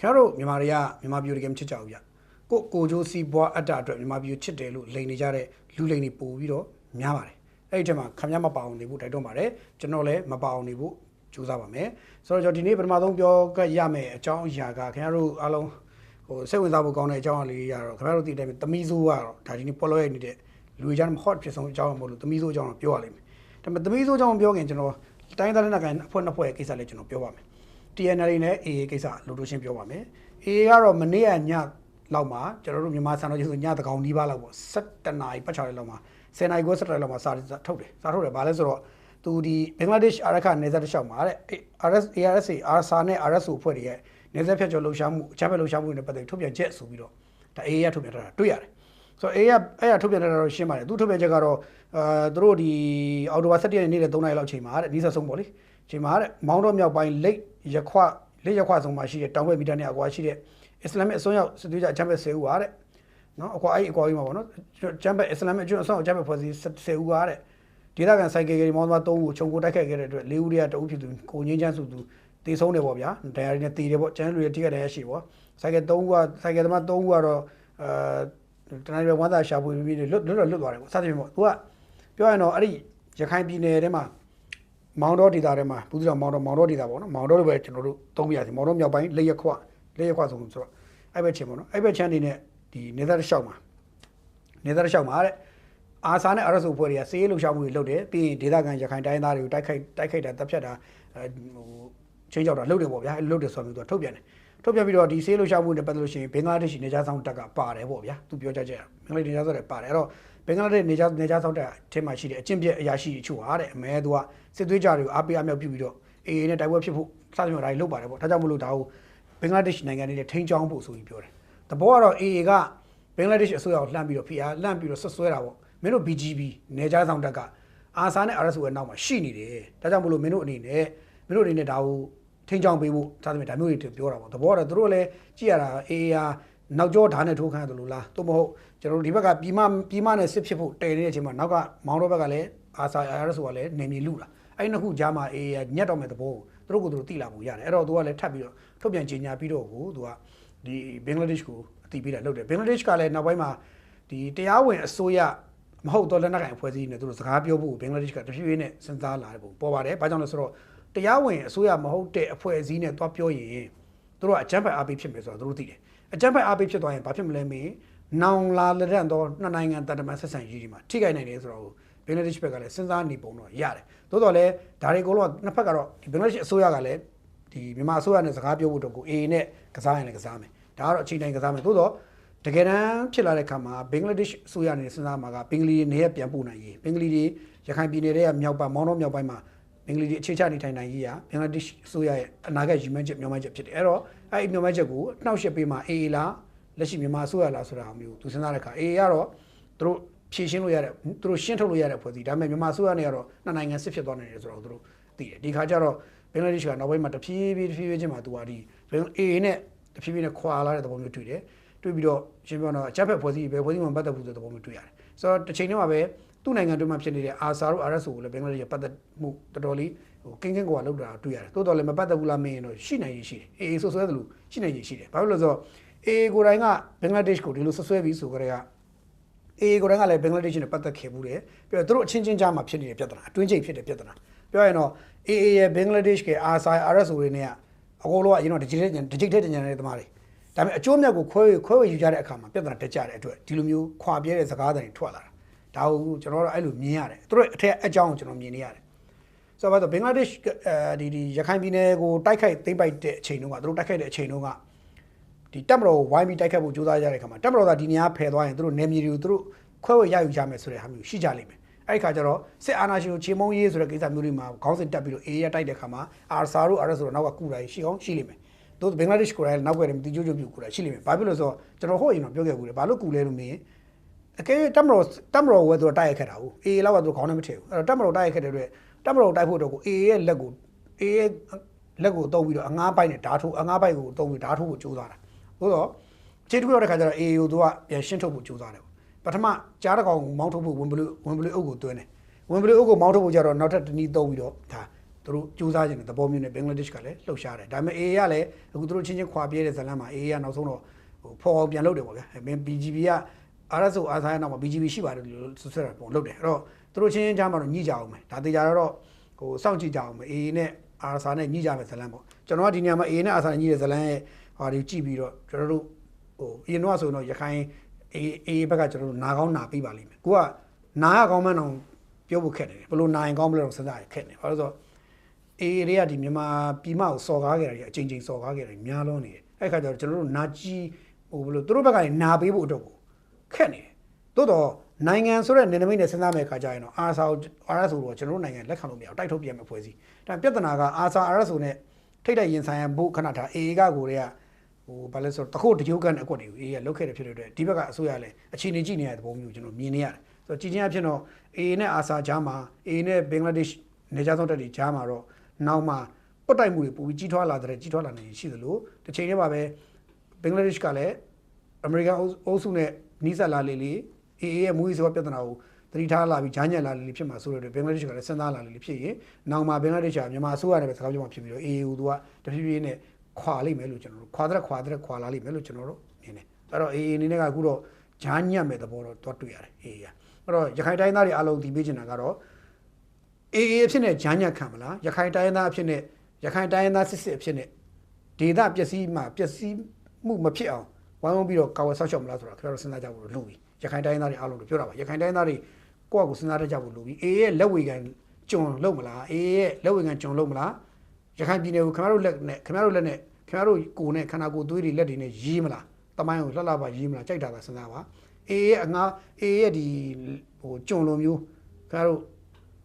ခင်ဗျားတို့မြန်မာတွေကမြန်မာပြည်ကိုတကယ်မချစ်ကြဘူးဗျကိုကိုဂျိုးစီဘွားအတ္တအတွက်မြန်မာပြည်ကိုချစ်တယ်လို့လိန်နေကြတဲ့လူလိန်တွေပို့ပြီးတော့များပါတယ်အဲ့ဒီထက်မှာခင်ဗျားမပါအောင်နေဖို့တိုက်တွန်းပါတယ်ကျွန်တော်လည်းမပါအောင်နေဖို့ကြိုးစားပါမယ်ဆိုတော့ကျွန်တော်ဒီနေ့ပထမဆုံးပြောကရမယ်အကြောင်းအရာကခင်ဗျားတို့အားလုံးဟိုစိတ်ဝင်စားဖို့ကောင်းတဲ့အကြောင်းအရာလေးရတော့ခင်ဗျားတို့သိတဲ့အတိုင်းသမီးဆိုးကတော့ဒါဒီနေ့ပေါ်လို့ရနေတဲ့လူတွေကြားမှာ hot ဖြစ်ဆုံးအကြောင်းမဟုတ်လို့သမီးဆိုးအကြောင်းတော့ပြောရလိမ့်မယ်ဒါပေမဲ့သမီးဆိုးအကြောင်းပြောခင်ကျွန်တော်တိုင်းသားလက်နက်ကိုင်အဖွဲ့နှစ်ဖွဲ့ရဲ့ကိစ္စလေးကျွန်တော်ပြောပါမယ် TNL နဲ့ AA ကိစ္စလို့တို့ရှင်းပြောပါမယ် AA ကတော့မနေ့ကညလောက်မှာကျွန်တော်တို့မြန်မာစံတော်ကြီးဆိုညတကောင်နီးပါးလောက်ပေါ့17နာရီပတ်ချာလေးလောက်မှာ10နာရီကို17နာရီလောက်မှာစာထုတ်တယ်စာထုတ်တယ်ဘာလဲဆိုတော့သူဒီဘင်္ဂလားဒေ့ရှ်အာရခနယ်စပ်တစ်လျှောက်မှာတဲ့ RS ARSA RSA နဲ့ RSO ဖွဲ့တွေရဲ့နယ်စပ်ဖြတ်ကျော်လှုပ်ရှားမှုအချမ်းပဲလှုပ်ရှားမှုတွေနဲ့ပတ်သက်ထုတ်ပြန်ချက်ဆိုပြီးတော့ဒါ AA ရထုတ်ပြန်ထားတာတွေ့ရတယ်ဆိုတော့ AA ကအဲ့ရထုတ်ပြန်ထားတာတော့ရှင်းပါတယ်သူထုတ်ပြန်ချက်ကတော့အာသူတို့ဒီအော်တိုဘာ17ရက်နေ့နေ့3နာရီလောက်ချိန်မှာတဲ့ဒီဆက်ဆုံးပေါ့လေချိန်မှာတဲ့မောင်းတော့မြောက်ပိုင်းလိတ် ရခွလိတ်ရခွဆုံးမှာရှိတဲ့တောင်ဘက်မီတာနဲ့အကွာရှိတဲ့အစ္စလာမစ်အစွန်းရောက်စစ်သွေးကြအချမ်းပဲ10ဦးပါတဲ့နော်အကွာအဲ့အကွာကြီးမှာပေါ့နော်ချမ်းပဲအစ္စလာမစ်အကျွန်းအစွန်းအချမ်းပဲဖွဲ့စည်း10ဦးပါတဲ့ဒေသခံစိုက်ကယ်ကယ်မောင်းသွား3ဦးကိုခြုံကိုတိုက်ခိုက်ခဲ့တဲ့အတွက်4ဦးတည်းကတဦးဖြစ်သူကိုငင်းချမ်းစုသူတေဆုံးတယ်ပေါ့ဗျာဒဏ်ရာတွေနဲ့တေတယ်ပေါ့ကျန်းလူတွေထိခိုက်တယ်ရရှိပေါ့စိုက်ကယ်3ဦးကစိုက်ကယ်သမား3ဦးကတော့အာတနင်္လာနေ့ဝမ်းသာရှာဖွေပြီးလွတ်လွတ်လွတ်သွားတယ်ပေါ့စသဖြင့်ပေါ့သူကပြောရရင်တော့အဲ့ဒီရခိုင်ပြည်နယ်ထဲမှာ မောင်တော်ဒေသထဲမှာဘူးသီးတောင်မောင်တော်မောင်တော်ဒေသပေါ့နော်မောင်တော်လိုပဲကျွန်တော်တို့သုံးပြရစီမောင်တော်မြောက်ပိုင်းလက်ရက်ခွလက်ရက်ခွဆိုဆိုတော့အဲ့ဘက်ချင်းပေါ့နော်အဲ့ဘက်ချမ်းနေနဲ့ဒီနေသားတစ်လျှောက်မှာနေသားတစ်လျှောက်မှာတဲ့အာဆာနဲ့အရဆုဖွဲ့တွေကစေးလှုပ်ရှားမှုတွေလုပ်တယ်ပြီးရင်ဒေသခံရခိုင်တိုင်းသားတွေကိုတိုက်ခိုက်တိုက်ခိုက်တာတပ်ဖြတ်တာဟိုချင်းကြောက်တာလုပ်တယ်ပေါ့ဗျာအဲ့လုပ်တယ်ဆိုတော့သူကထုတ်ပြန်တယ် ထုတ်ပြန်ပြီးတော့ဒီစေးလှုပ်ရှားမှုတွေပတ်သက်လို့ရှိရင်ဘင်္ဂလားဒေ့ရှ်နေကြားဆောင်တပ်ကပါတယ်ပေါ့ဗျာသူပြောကြကြဘင်္ဂလားဒေ့ရှ်နေကြားဆောင်တပ်ပါတယ်အဲ့တော့ဘင်္ဂလားဒေ့ရှ်နေကြားနေကြားဆောင်တပ်အထက်မှာရှိတဲ့အကျင့်ပြက်အရာရှိအချို့ဟာတဲ့အမဲသူကစစ်သွေးကြတွေကိုအားပေးအမြောက်ပြုပြီးတော့အေအေနဲ့တိုက်ပွဲဖြစ်ဖို့စသဖြင့်ဒါတွေလုပ်ပါတယ်ပေါ့ဒါကြောင့်မလို့ဒါကိုဘင်္ဂလားဒေ့ရှ်နိုင်ငံနဲ့ထိန်းချောင်းဖို့ဆိုပြီးပြောတယ်တဘောကတော့အေအေကဘင်္ဂလားဒေ့ရှ်အစိုးရကိုလှမ်းပြီးတော့ဖိအားလှမ်းပြီးတော့ဆွဆွဲတာပေါ့မင်းတို့ BGB နေကြားဆောင်တပ်ကအာဆာနဲ့ RSO ရဲ့နောက်မှာရှိနေတယ်ဒါကြောင့်မလို့မင်းတို့အနေနဲ့မင်းတို့အနေနဲ့ဒါကို ထိန်းချောင်းပေးဖို့စသဖြင့်ဒါမျိုးတွေပြောတာပေါ့တဘောကတော့သူတို့လည်းကြည့်ရတာအေအေဟာနောက်ကျောဓာတ်နဲ့ထိုးခန့်တယ်လို့လားသို့မဟုတ်ကျွန်တော်တို့ဒီဘက်ကပြည်မပြည်မနဲ့စစ်ဖြစ်ဖို့တည်နေတဲ့အချိန်မှာနောက်ကမောင်တို့ဘက်ကလည်းအာဆာ RSO ကလည်းနေမြေလူတာအဲ့နှစ်ခုကြားမှာအေအေညက်တော့မဲ့သဘောကိုသူတို့ကိုသူတို့တိလာဖို့ရတယ်အဲ့တော့သူကလည်းထပ်ပြီးတော့ထုတ်ပြန်ကြေညာပြီးတော့ကိုသူကဒီဘင်္ဂလားဒေ့ရှ်ကိုအတိပေးတာလုပ်တယ်ဘင်္ဂလားဒေ့ရှ်ကလည်းနောက်ပိုင်းမှာဒီတရားဝင်အစိုးရမဟုတ်တော့လက်နက်ကိုင်အဖွဲ့အစည်းနဲ့သူတို့စကားပြောဖို့ဘင်္ဂလားဒေ့ရှ်ကတဖြည်းဖြည်းနဲ့စဉ်းစားလာတဲ့ပုံပေါ်ပါတယ်။ဘာကြောင့်လဲဆိုတော့ တရားဝင်အစိုးရမဟုတ်တဲ့အဖွဲ့အစည်းနဲ့တွားပြောရင်သူတို့ကအကြမ်းဖက်အားပေးဖြစ်မယ်ဆိုတော့သူတို့သိတယ်။အကြမ်းဖက်အားပေးဖြစ်သွားရင်ဘာဖြစ်မလဲမင်းနောင်လာလက်ရန်တော့နှစ်နိုင်ငံတန်တမန်ဆက်ဆံရေးဒီမှာထိခိုက်နိုင်တယ်ဆိုတော့ဘင်္ဂလားဒေ့ရှ်ဘက်ကလည်းစဉ်းစားနေပုံတော့ရတယ်။သို့တော်လည်းဒါတွေအကုန်လုံးကနှစ်ဖက်ကတော့ဒီဘင်္ဂလားဒေ့ရှ်အစိုးရကလည်းဒီမြန်မာအစိုးရနဲ့စကားပြောဖို့တော့ကို AA နဲ့ကစားရင်လည်းကစားမယ်။ဒါကတော့အချိန်တိုင်းကစားမယ်။သို့တော့တကယ်တမ်းဖြစ်လာတဲ့အခါမှာဘင်္ဂလားဒေ့ရှ်အစိုးရနဲ့စဉ်းစားမှာကဘင်္ဂလီတွေနေရပြန်ပို့နိုင်ရေးဘင်္ဂလီတွေရခိုင်ပြည်နယ်ရဲ့မြောက်ပိုင်းမောင်းတော့မြောက်ပိုင်းမှာ ဘင်္ဂလီတွေအခြေချနေထိုင်နိုင်ရေးရဘင်္ဂလားဒေ့ရှ်အစိုးရရဲ့အနာဂတ်ရည်မှန်းချက်မျှော်မှန်းချက်ဖြစ်တယ်အဲ့တော့အဲ့ဒီမျှော်မှန်းချက်ကိုနှောက်ယှက်ပေးမှာ AA လားလက်ရှိမြန်မာအစိုးရလားဆိုတာမျိုးသူစဉ်းစားတဲ့အခါ AA ကတော့သူတို့ဖြည့်ရှင်းလို့ရတဲ့သူတို့ရှင်းထုတ်လို့ရတဲ့ဖွဲ့စည်းဒါပေမဲ့မြန်မာအစိုးရနဲ့ကတော့နှစ်နိုင်ငံစစ်ဖြစ်သွားနိုင်တယ်ဆိုတော့သူတို့သိတယ်ဒီခါကျတော့ဘင်္ဂလားဒေ့ရှ်ကနောက်ပိုင်းမှာတဖြည်းဖြည်းတဖြည်းဖြည်းချင်းမှာသူကဒီ AA နဲ့တဖြည်းဖြည်းနဲ့ခွာလာတဲ့သဘောမျိုးတွေ့တယ်တွေ့ပြီးတော့ရှင်းပြောတော့အချက်ဖက်ဖွဲ့စည်းပဲဖွဲ့စည်းမှပတ်သက်မှုဆိုတဲ့သဘောမျိုးတွေ့ရတယ်ဆိုတော့တစ်ချိန်တည်းမှာပဲ သူ့နိုင်ငံတွင်းမှာဖြစ်နေတဲ့အာဆာတို့ RSO ကိုလည်းဘင်္ဂလားဒေ့ရှ်ပတ်သက်မှုတော်တော်လေးဟိုကင်းကင်းကွာလောက်တာတွေ့ရတယ်တိုးတော်လည်းမပတ်သက်ဘူးလားမင်းတော့ရှိနိုင်ရရှိတယ်အေးဆွဆွဲတယ်လို့ရှိနိုင်ရရှိတယ်ဘာလို့လဲဆိုတော့အေးကိုယ်တိုင်ကဘင်္ဂလားဒေ့ရှ်ကိုဒီလိုဆွဆွဲပြီးဆိုကြတဲ့ကအေးကိုယ်တိုင်ကလည်းဘင်္ဂလားဒေ့ရှ်နဲ့ပတ်သက်ခဲ့မှုတယ်ပြီးတော့သူတို့အချင်းချင်းကြားမှာဖြစ်နေတဲ့ပြဿနာအတွင်းကျိတ်ဖြစ်တဲ့ပြဿနာပြောရင်တော့အေးအေးရဲ့ဘင်္ဂလားဒေ့ရှ်ကအာဆာ RSO တွေနဲ့ကအကုန်လုံးကအရင်တော့ဒီဂျစ်ဒီဂျစ်တဲ့ညံနေတဲ့သမားတွေဒါပေမဲ့အကျိုးမြတ်ကိုခွဲခွဲဝေယူကြတဲ့အခါမှာပြဿနာတက်ကြတဲ့အတွက်ဒီလိုမျိုးခွာပြဲတဲ့စကားတွေထွက်လာတာ ဒါကိုကျွန်တော်တို့အဲ့လိုမြင်ရတယ်သူတို့အထက်အကြောင်းကိုကျွန်တော်မြင်နေရတယ်ဆိုတော့ဘင်္ဂလားဒေ့ရှ်အဲဒီဒီရခိုင်ပြည်နယ်ကိုတိုက်ခိုက်သိမ်းပိုက်တဲ့အချိန်တုန်းကသူတို့တိုက်ခိုက်တဲ့အချိန်တုန်းကဒီတပ်မတော်ဝိုင်းပြီးတိုက်ခိုက်ဖို့ကြိုးစားကြတဲ့အခါမှာတပ်မတော်ကဒီနေရာဖယ်သွားရင်သူတို့နေမြေတွေကိုသူတို့ခွဲဝေရယူကြမယ်ဆိုတဲ့ဟာမျိုးရှိကြလိမ့်မယ်အဲ့ဒီခါကျတော့စစ်အာဏာရှင်ကိုချေမုံရေးဆိုတဲ့ကိစ္စမျိုးတွေမှာခေါင်းစဉ်တက်ပြီးတော့အေးရတိုက်တဲ့ခါမှာအာဆာတို့အာရဆိုတော့နောက်ကကူတာရှိအောင်ရှိလိမ့်မယ်တို့ဘင်္ဂလားဒေ့ရှ်ကိုလည်းနောက်ွယ်တယ်မတိကျကျပြူကူတာရှိလိမ့်မယ်ဘာဖြစ်လို့ဆိုတော့ကျွန်တော်ဟိုအရင်တော့ပြောခဲ့ဘူးလေဘာလို့ကူလဲလို့မင်း အကယ်တပ်မတော်တပ်မတော်ဝဲသူတိုက်ရိုက်ခဲ့တာဟုတ်အေးလောက်ကသူခေါင်းနဲ့မထည့်ဘူးအဲ့တော့တပ်မတော်တိုက်ရိုက်ခဲ့တဲ့အတွက်တပ်မတော်တိုက်ဖို့တော့ကိုအေးရဲ့လက်ကိုအေးရဲ့လက်ကိုတုံးပြီးတော့အငားပိုက်နဲ့ဓာတ်ထိုးအငားပိုက်ကိုတုံးပြီးဓာတ်ထိုးဖို့ကြိုးစားတာသို့တော့ခြေတစ်ခုရောက်တဲ့ခါကျတော့အေးကိုသူကပြန်ရှင်းထုတ်ဖို့ကြိုးစားတယ်ပထမကြားတစ်ကောင်မောင်းထုတ်ဖို့ဝင်ဘလူဝင်ဘလူအုပ်ကိုတွင်းတယ်ဝင်ဘလူအုပ်ကိုမောင်းထုတ်ဖို့ကြတော့နောက်ထပ်တနည်းသုံးပြီးတော့ဒါသူသူတို့စူးစမ်းခြင်းတဲ့သဘောမျိုးနဲ့ဘင်္ဂလားဒေ့ရှ်ကလည်းလှုပ်ရှားတယ်ဒါပေမဲ့ AA ကလည်းအခုသူတို့ချင်းချင်းခွာပြေးတဲ့ဇလန်မှာ AA ကနောက်ဆုံးတော့ဟိုဖော်အောင်ပြန်လုပ်တယ်ပေါ့ဗျာအဲမင်း BGB က RSO အာဆိုင်နောက်မှာ BGB ရှိပါတယ်လို့ဆွဆွဲတာပုံလုပ်တယ်အဲ့တော့သူတို့ချင်းချင်းကြားမှာတော့ညှိကြအောင်မယ်ဒါတေချာတော့ဟိုစောင့်ကြည့်ကြအောင်မယ် AA နဲ့ RSA နဲ့ညှိကြမယ်ဇလန်ပေါ့ကျွန်တော်ကဒီနေရာမှာ AA နဲ့ RSA နဲ့ညှိတဲ့ဇလန်ရဲ့ဟာဒီကြည့်ပြီးတော့ကျွန်တော်တို့ဟိုအရင်တော့ဆိုရင်တော့ရခိုင် AA AA ဘက်ကကျွန်တော်တို့နာကောင်းနာပြီးပါလိမ့်မယ်ကိုကနာရကောင်းမှန်းတော့ပြောဖို့ခက်နေတယ်ဘယ်လိုနိုင်ကောင်းမလဲတော့စဉ်းစားရခက်နေဘာလို့လဲဆိုတော့ AA တွေကဒီမြန်မာပြည်မကိုစော်ကားခဲ့တာတွေအချိန်ချင်းစော်ကားခဲ့တာတွေများလုံးနေတယ်အဲ့ခါကျတော့ကျွန်တော်တို့နာကြီးဟိုဘယ်လိုသူတို့ဘက်ကနေနာပေးဖို့အတွက်ကို ခက်နေတယ်တိုးတော့နိုင်ငံဆိုတဲ့နေနမိတ်နဲ့စဉ်းစားမဲ့ခါကျရင်တော့ ARSA ကို RSO တော့ကျွန်တော်တို့နိုင်ငံလက်ခံလို့မရအောင်တိုက်ထုတ်ပြန်မဲ့ဖွဲ့စည်းဒါပြဿနာက ARSA RSO နဲ့ထိတ်တဲ့ရင်ဆိုင်ရဖို့ခဏထား AA ကကိုတွေကဟိုဘာလဲဆိုတော့တခုတ်တကြိုးကန်အကွက်တွေကို AA ကလုတ်ခဲ့တယ်ဖြစ်တဲ့အတွက်ဒီဘက်ကအစိုးရလည်းအခြေအနေကြည့်နေရတဲ့ပုံမျိုးကျွန်တော်မြင်နေရတယ်ဆိုတော့ကြည်ချင်းအဖြစ်တော့ AA နဲ့ ARSA ကြားမှာ AA နဲ့ဘင်္ဂလားဒေ့ရှ်နေကြဆုံးတက်တွေကြားမှာတော့နောက်မှာပုတ်တိုက်မှုတွေပိုပြီးကြီးထွားလာတဲ့ကြီးထွားလာနေရှိသလိုတစ်ချိန်တည်းမှာပဲဘင်္ဂလားဒေ့ရှ်ကလည်းအမေရိကန်အုပ်စုနဲ့ နီးစပ်လာလေလေ AA ရဲ့မူကြီးစောပြဿနာကိုသတိထားလာပြီးဂျာညက်လာလေလေဖြစ်မှာဆိုတော့ဘင်္ဂလားဒေ့ရှ်ကလည်းစဉ်းစားလာလေလေဖြစ်ရင်နောက်မှာဘင်္ဂလားဒေ့ရှ်ကမြန်မာအစိုးရနဲ့ပဲစကားပြောမှဖြစ်ပြီးတော့ AA ကိုသူကတဖြည်းဖြည်းနဲ့ခွာလိမ့်မယ်လို့ကျွန်တော်တို့ခွာတဲ့ခွာတဲ့ခွာလာလိမ့်မယ်လို့ကျွန်တော်တို့မြင်တယ်အဲ့တော့ AA အနေနဲ့ကအခုတော့ဂျာညက်မဲ့သဘောတော့တွားတွေ့ရတယ် AA ကအဲ့တော့ရခိုင်တိုင်းသားတွေအလုံးဒီပေးချင်တာကတော့ AA အဖြစ်နဲ့ဂျာညက်ခံမလားရခိုင်တိုင်းသားအဖြစ်နဲ့ရခိုင်တိုင်းသားစစ်စစ်အဖြစ်နဲ့ဒေသပျက်စီးမှာပျက်စီးမှုမဖြစ်အောင် ဝိုင်းဝန်းပြီးတော့ကာဝယ်ဆောက်ရှောက်မလားဆိုတာခင်ဗျားတို့စဉ်းစားကြဖို့လိုပြီရခိုင်တိုင်းသားတွေအားလုံးတို့ပြောတာပါရခိုင်တိုင်းသားတွေကိုယ့်အကူစဉ်းစားတတ်ကြဖို့လိုပြီ AA ရဲ့လက်ဝေခံကျွန်လုံးမလား AA ရဲ့လက်ဝေခံကျွန်လုံးမလားရခိုင်ပြည်နယ်ကိုခင်ဗျားတို့လက်နဲ့ခင်ဗျားတို့လက်နဲ့ခင်ဗျားတို့ကိုယ်နဲ့ခန္ဓာကိုယ်သွေးတွေလက်တွေနဲ့ရေးမလားတမိုင်းကိုလှလှပါရေးမလားကြိုက်တာသာစဉ်းစားပါ AA ရဲ့အငါ AA ရဲ့ဒီဟိုကျွန်လိုမျိုးခင်ဗျားတို့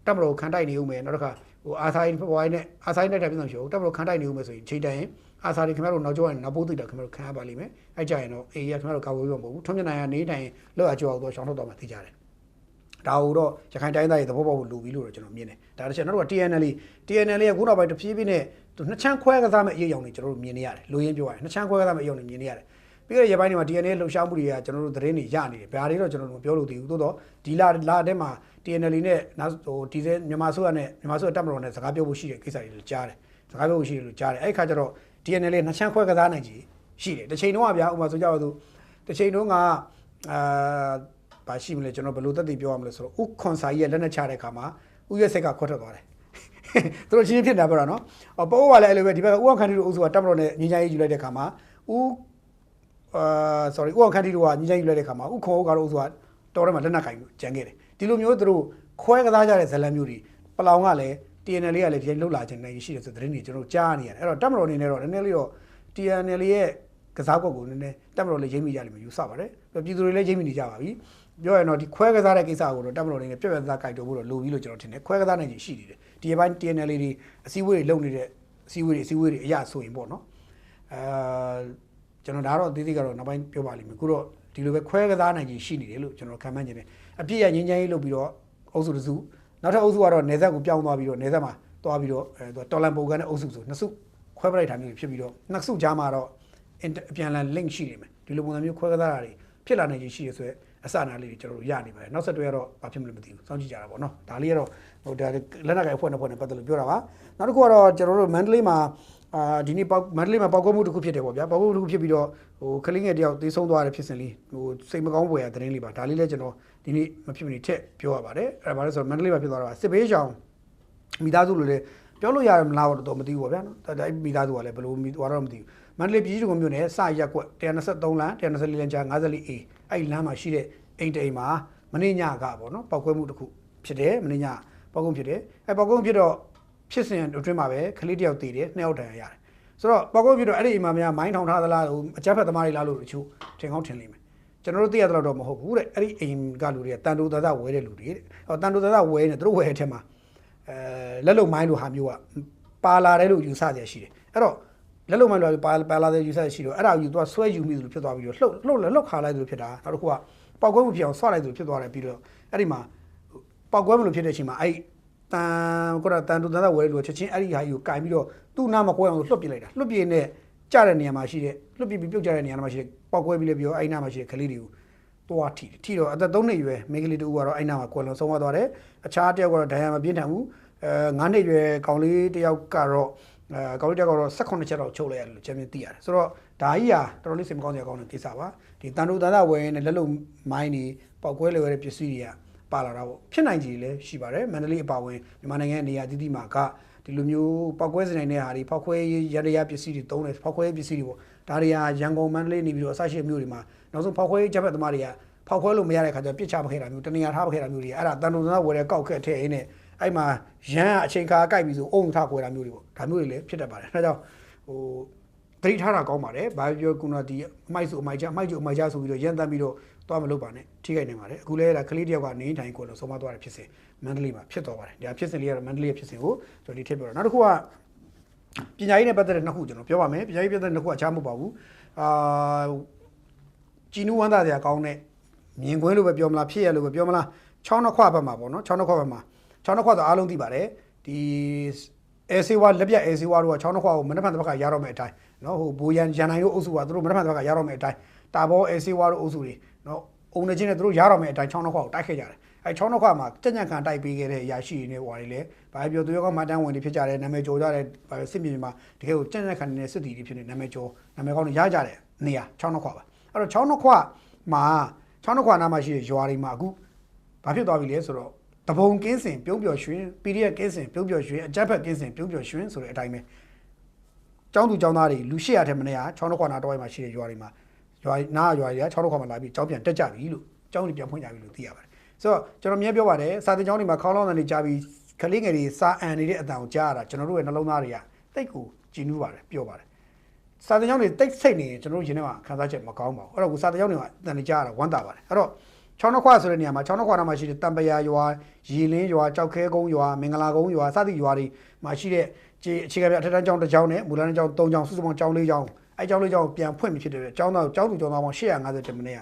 တက်မလို့ခံတိုက်နေဦးမယ်နောက်တစ်ခါဟိုအာဆိုင်ဘွားနဲ့အာဆိုင်နဲ့တက်ပြီးတော့ရှိဦးတက်မလို့ခံတိုက်နေဦးမယ်ဆိုရင်ချိန်တိုင်ရင် အာစာတွေခင်ဗျားတို့နောက်ကျောရင်နောက်ပိုးသိတာခင်ဗျားတို့ခံရပါလိမ့်မယ်အဲ့ကြရင်တော့အေးရခင်ဗျားတို့ကာဝေးရမဟုတ်ဘူးထွန်းမြနိုင်ကနေတိုင်လောက်အကျော်အောင်တော့ရှောင်းထုတ်တော့မှသိကြတယ်ဒါဟိုတော့ရခိုင်တိုင်းသားတွေသဘောပေါက်ဖို့လိုပြီလို့တော့ကျွန်တော်မြင်တယ်ဒါတစ်ချက်နောက်တော့ TNL TNL ရဲ့ခုနောက်ပိုင်းတဖြည်းဖြည်းနဲ့သူနှစ်ချမ်းခွဲကစားမဲ့အရေးအယောင်တွေကျွန်တော်တို့မြင်နေရတယ်လူရင်းပြောရရင်နှစ်ချမ်းခွဲကစားမဲ့အရေးအယောင်တွေမြင်နေရတယ်ပြီးတော့ရပိုင်းတွေမှာ TNL လှုပ်ရှားမှုတွေကကျွန်တော်တို့သတင်းတွေရနေတယ်ဘာတွေတော့ကျွန်တော်တို့မပြောလို့တည်ဘူးသို့တော့ဒီလာလာတဲ့မှာ TNL နဲ့နောက်ဟိုဒီစဲမြန်မာဆိုရနဲ့မြန်မာဆိုရတက်မတော်နဲ့စကားပြောဖို့ရှိတဲ့ကိစ္စတွေလည်းကြားတယ်စကားပြောဖို့ရှိတယ်လို့ကြားတယ်အဲ့ခါကျတော့ TNL နှစ်ချမ်းခွဲကစားနိုင်ကြီးရှိတယ်တစ်ချိန်တုန်းကဗျာဥပမာဆိုကြပါစို့တစ်ချိန်တုန်းကအာဘာရှိမလဲကျွန်တော်ဘယ်လိုသက်သေပြောရမလဲဆိုတော့ဥခွန်စာကြီးရဲ့လက်နဲ့ချတဲ့ခါမှာဥရက်ဆက်ကခွတ်ထွက်သွားတယ်သူတို့ချင်းချင်းဖြစ်နေတာပြောတာနော်။ပိုးပါလေအဲ့လိုပဲဒီဘက်ကဥအောင်ခန်တီတို့အုပ်စုကတပ်မတော်နဲ့ညီညာရေးယူလိုက်တဲ့ခါမှာဥအာ sorry ဥအောင်ခန်တီတို့ကညီညာရေးယူလိုက်တဲ့ခါမှာဥခေါ်ဥကတော့အုပ်စုကတော်ထဲမှာလက်နက်ကင်ကြံခဲ့တယ်။ဒီလိုမျိုးသူတို့ခွဲကစားကြတဲ့ဇလံမျိုးတွေပလောင်ကလည်း TNL ကလည်းဒီလှုပ်လာခြင်းနိုင်ရှိတယ်ဆိုတဲ့သတင်းတွေကျွန်တော်ကြားနေရတယ်။အဲ့တော့တပ်မတော်အနေနဲ့တော့နည်းနည်းလေးတော့ TNL ရဲ့ကစားကွက်ကိုနည်းနည်းတပ်မတော်လည်းရိမ့်မိကြလိမ့်မယ်ယူဆပါတယ်။ပြည်သူတွေလည်းရိမ့်မိနေကြပါပြီ။ပြောရရင်တော့ဒီခွဲကစားတဲ့ကိစ္စကိုတော့တပ်မတော်အနေနဲ့ပြည့်ပြည့်သားသားကြိုက်တော်ဖို့တော့လိုပြီလို့ကျွန်တော်ထင်တယ်။ခွဲကစားနိုင်ခြင်းရှိနေတယ်။ဒီအပိုင်း TNL တွေအစည်းအဝေးတွေလုပ်နေတဲ့အစည်းအဝေးတွေအစည်းအဝေးတွေအရဆိုရင်ပေါ့နော်။အာကျွန်တော်ဒါတော့အသေးသေးကတော့နောက်ပိုင်းပြောပါလိမ့်မယ်။ခုတော့ဒီလိုပဲခွဲကစားနိုင်ခြင်းရှိနေတယ်လို့ကျွန်တော်ခံမှန်းနေတယ်။အပြည့်ရငင်းချမ်းရေးလုပ်ပြီးတော့အုပ်စုတစု နောက်ထပ်အုပ်စုကတော့နေဆက်ကိုပြောင်းသွားပြီးတော့နေဆက်မှာသွားပြီးတော့အဲတော်လန်ပုံကန်တဲ့အုပ်စုဆိုနှစ်စုခွဲပလိုက်တာမျိုးဖြစ်ပြီးတော့နှစ်စုကြားမှာတော့အပြန်လန် link ရှိနေမယ်ဒီလိုပုံစံမျိုးခွဲကစားတာတွေဖြစ်လာနိုင်ခြင်းရှိရဆိုရဲအစအနာလေးတွေကျွန်တော်တို့ရနေပါတယ်နောက်ဆက်တွဲကတော့ဘာဖြစ်မလဲမသိဘူးစောင့်ကြည့်ကြတာပေါ့နော်ဒါလေးကတော့ဟိုဒါလက်နက်ကင်အဖွဲ့နဲ့ဖွဲ့နဲ့ပတ်သက်လို့ပြောတာပါနောက်တစ်ခုကတော့ကျွန်တော်တို့မန္တလေးမှာအာဒီနေ့ပေါက်မန္တလေးမှာပေါက်ကွဲမှုတစ်ခုဖြစ်တယ်ပေါ့ဗျာပေါက်ကွဲမှုတစ်ခုဖြစ်ပြီးတော့ ဟိုကလင်းငယ်တယောက်သေဆုံးသွားတဲ့ဖြစ်စဉ်လေးဟိုစိတ်မကောင်းဖွယ်ရသတင်းလေးပါဒါလေးလည်းကျွန်တော်ဒီနေ့မဖြစ်မနေထက်ပြောရပါတယ်အဲ့ဒါဘာလဲဆိုတော့မန္တလေးမှာဖြစ်သွားတာစစ်ဘေးရှောင်မိသားစုလိုလည်းပြောလို့ရတယ်မလားတော့မသိဘူးပေါ့ဗျာနော်ဒါဒါမိသားစုကလည်းဘယ်လိုမိသွားတော့မသိဘူးမန္တလေးပြည်သူ့မျိုးနဲ့စရက်ကွက်123လမ်း124လမ်းကြား 54A အဲ့ဒီလမ်းမှာရှိတဲ့အိမ်တိမ်မှာမနေ့ညကပေါ့နော်ပောက်ကွဲမှုတစ်ခုဖြစ်တယ်မနေ့ညပောက်ကွဲဖြစ်တယ်အဲ့ပောက်ကွဲဖြစ်တော့ဖြစ်စဉ်အတွင်းမှာပဲကလေးတယောက်တည်တယ်နှစ်ယောက်တန်ရရတယ် ဆိုတော့ပောက်ကွဲဖြစ်တော့အဲ့ဒီအိမ်မှာများမိုင်းထောင်ထားသလားဟိုအကြက်ဖက်သမားတွေလားလို့တချို့ထင်ကောင်းထင်လိမ့်မယ်ကျွန်တော်တို့သိရတော့တော့မဟုတ်ဘူးတဲ့အဲ့ဒီအိမ်ကလူတွေကတန်တူသာသာဝဲတဲ့လူတွေတဲ့ဟောတန်တူသာသာဝဲနေသူတို့ဝဲတဲ့အထက်မှာအဲလက်လုံမိုင်းလိုဟာမျိုးကပါလာတယ်လို့ယူဆရရှိတယ်အဲ့တော့လက်လုံမိုင်းလိုပါပါလာတဲ့ယူဆရရှိတော့အဲ့ဒါကိုယူသွားဆွဲယူမိသလိုဖြစ်သွားပြီးတော့လှုပ်လှုပ်လှုပ်ခါလိုက်သလိုဖြစ်တာနောက်တစ်ခုကပောက်ကွဲမှုဖြစ်အောင်ဆွလိုက်သလိုဖြစ်သွားတယ်ပြီးတော့အဲ့ဒီမှာပောက်ကွဲမှုလိုဖြစ်တဲ့အချိန်မှာအဲ့ တန်ကိုရတန်တူသာသာဝဲလို့ချက်ချင်းအဲ့ဒီဟာကြီးကိုကင်ပြီးတော့သူ့နားမကွဲအောင်လွှတ်ပြလိုက်တာလွှတ်ပြနေကြတဲ့နေရာမှာရှိတဲ့လွှတ်ပြပြီးပြုတ်ကြတဲ့နေရာမှာရှိတဲ့ပောက်ကွဲပြီးလည်းပြီးတော့အဲ့နားမှာရှိတဲ့ကလေးတွေကိုတွားထိတယ်ထိတော့အသက်3နှစ်အရွယ်မိန်းကလေးတူကတော့အဲ့နားမှာကွယ်လွန်ဆုံးသွားတယ်အခြားတယောက်ကတော့ဒဏ်ရာမပြင်းထန်ဘူးအဲ9နှစ်ရွယ်ကောင်လေးတယောက်ကတော့အဲကောင်လေးတယောက်ကတော့18ချက်တော့ချုပ်လိုက်ရတယ်လို့ကျွန်တော်သိရတယ်ဆိုတော့ဒါကြီးဟာတော်တော်လေးစိတ်မကောင်းစရာကောင်းတဲ့ကိစ္စပါဒီတန်တူတန်တာဝယ်နဲ့လက်လုံမိုင်းတွေပောက်ကွဲလွယ်တဲ့ပစ္စည်းတွေက ပါလာတာပေါ့ဖြစ်နိုင်ကြည်လည်းရှိပါတယ်မန္တလေးအပါဝင်မြန်မာနိုင်ငံနေရာတည်တည်မှာကဒီလိုမျိုးပောက်ကွဲစင်နေတဲ့ဟာတွေဖောက်ခွဲရရရပစ္စည်းတွေတုံးတယ်ဖောက်ခွဲပစ္စည်းတွေပေါ့ဒါတွေကရန်ကုန်မန္တလေးနေပြီးတော့အစရှိမြို့တွေမှာနောက်ဆုံးဖောက်ခွဲဂျပက်သမားတွေကဖောက်ခွဲလို့မရတဲ့ခါကျပြစ်ချမခဲ့တာမျိုးတနေရာထားမခဲ့တာမျိုးတွေအဲ့ဒါတန်တူတန်တာဝယ်တဲ့ကောက်ခက်ထဲရင်းနဲ့အဲ့မှာရန်အချိန်ခါကိုက်ပြီးဆိုအုံထားခွဲတာမျိုးတွေပေါ့ဒါမျိုးတွေလည်းဖြစ်တတ်ပါတယ်ဒါကြောင့်ဟိုသတိထားတာကောင်းပါတယ်။ဘာပြောကုနာဒီအမိုက်ဆိုအမိုက်ချအမိုက်ကျအမိုက်ချဆိုပြီးတော့ရန်တမ်းပြီးတော့ သွားမလုပ်ပါနဲ့ထိခိုက်နေပါတယ်အခုလဲဒါကလေးတယောက်ကနေထိုင်ကိုလုံးဆုံးမသွားတာဖြစ်စဉ်မန္တလေးမှာဖြစ်သွားပါတယ်ဒါဖြစ်စဉ်လေးကတော့မန္တလေးရဲ့ဖြစ်စဉ်ကိုကျွန်တော်ဒီထည့်ပြောတာနောက်တစ်ခုကပညာရေးနဲ့ပတ်သက်တဲ့နှစ်ခုကျွန်တော်ပြောပါမယ်ပညာရေးပတ်သက်တဲ့နှစ်ခုအခြားမဟုတ်ပါဘူးအာជីနူဝမ်းသာစရာကောင်းတဲ့မြင်ကွင်းလို့ပဲပြောမလားဖြစ်ရလို့ပဲပြောမလားချောင်းနှစ်ခွဘက်မှာပေါ့နော်ချောင်းနှစ်ခွဘက်မှာချောင်းနှစ်ခွဆိုအားလုံးသိပါတယ်ဒီအဲဆေးဝါလက်ပြအဲဆေးဝါတို့ကချောင်းနှစ်ခွကိုမနှက်ဖန်တစ်ဘက်ကရတော့မယ့်အတိုင်းနော်ဟိုဘိုးရန်ရန်နိုင်တို့အုပ်စုကသူတို့မနှက်ဖန်တစ်ဘက်ကရတော့မယ့်အတိုင်းတာဘောအဲဆေးဝါတို့အုပ်စုတွေ နော်အုံနေချင်းနဲ့သူတို့ရတော့မယ်အတိုင်းချောင်းနှစ်ခွကိုတိုက်ခဲ့ကြတယ်အဲချောင်းနှစ်ခွမှာကြက်ညံခံတိုက်ပေးခဲ့တဲ့အရာရှိတွေနဲ့ဟိုဟာတွေလည်းဘာပြောသူရောကမှတန်းဝင်တွေဖြစ်ကြတယ်နာမည်ကျော်ကြတယ်ဘာစစ်မြေပြင်မှာတကယ်ကိုကြက်ညံခံနေတဲ့စစ်တီတွေဖြစ်နေနာမည်ကျော်နာမည်ကောင်းတွေရကြတယ်နေရာချောင်းနှစ်ခွပါအဲ့တော့ချောင်းနှစ်ခွမှာချောင်းနှစ်ခွနားမှာရှိတဲ့ရွာတွေမှာအခုဘာဖြစ်သွားပြီလဲဆိုတော့တဘုံကင်းစင်ပြုံးပျော်ရွှင် PDF ကင်းစင်ပြုံးပျော်ရွှင်အကြက်ဖက်ကင်းစင်ပြုံးပျော်ရွှင်ဆိုတဲ့အတိုင်းပဲကျောင်းသူကျောင်းသားတွေလူ800ထဲမနေရချောင်းတစ်ခွာနာတော့မှာရှိတဲ့ရွာတွေမှာ ရွာနာရွာတွေကချောင်းတစ်ခွာမှာလာပြီးကျောင်းပြန်တက်ကြပြီလို့ကျောင်းတွေပြန်ဖွင့်ကြပြီလို့သိရပါတယ်ဆိုတော့ကျွန်တော်မြဲပြောပါတယ်စာတင်ကျောင်းတွေမှာခေါင်းလောင်းတန်တွေကြားပြီးကလေးငယ်တွေစာအန်နေတဲ့အတန်ကိုကြားရတာကျွန်တော်တို့ရဲ့နှလုံးသားတွေကတိတ်ကိုကြည်နူးပါတယ်ပြောပါတယ်စာတင်ကျောင်းတွေတိတ်ဆိတ်နေရင်ကျွန်တော်တို့ရင်းထဲမှာခန်းစားချက်မကောင်းပါဘူးအဲ့တော့ကိုစာတင်ကျောင်းတွေမှာတန်နေကြရတာဝမ်းသာပါတယ်အဲ့တော့ချောင်းနှခွဆိုတဲ့နေရာမှာချောင်းနှခွနာမှာရှိတဲ့တံပရာရွာရီလင်းရွာကြောက်ခဲကုန်းရွာမင်္ဂလာကုန်းရွာစသည့်ရွာတွေမှာရှိတဲ့ခြေအခြေခံပြအထက်တန်းကျောင်းတစ်ကျောင်းနဲ့မူလတန်းကျောင်း၃ကျောင်းစုစုပေါင်းကျောင်း၄ကျောင်း အဲကျောင်း၄ကျောင်းပြန်ဖွင့်ပြီဖြစ်တဲ့အတွက်ကျောင်းသားကျောင်းသူကျောင်းသားပေါင်း850တက်မနေရ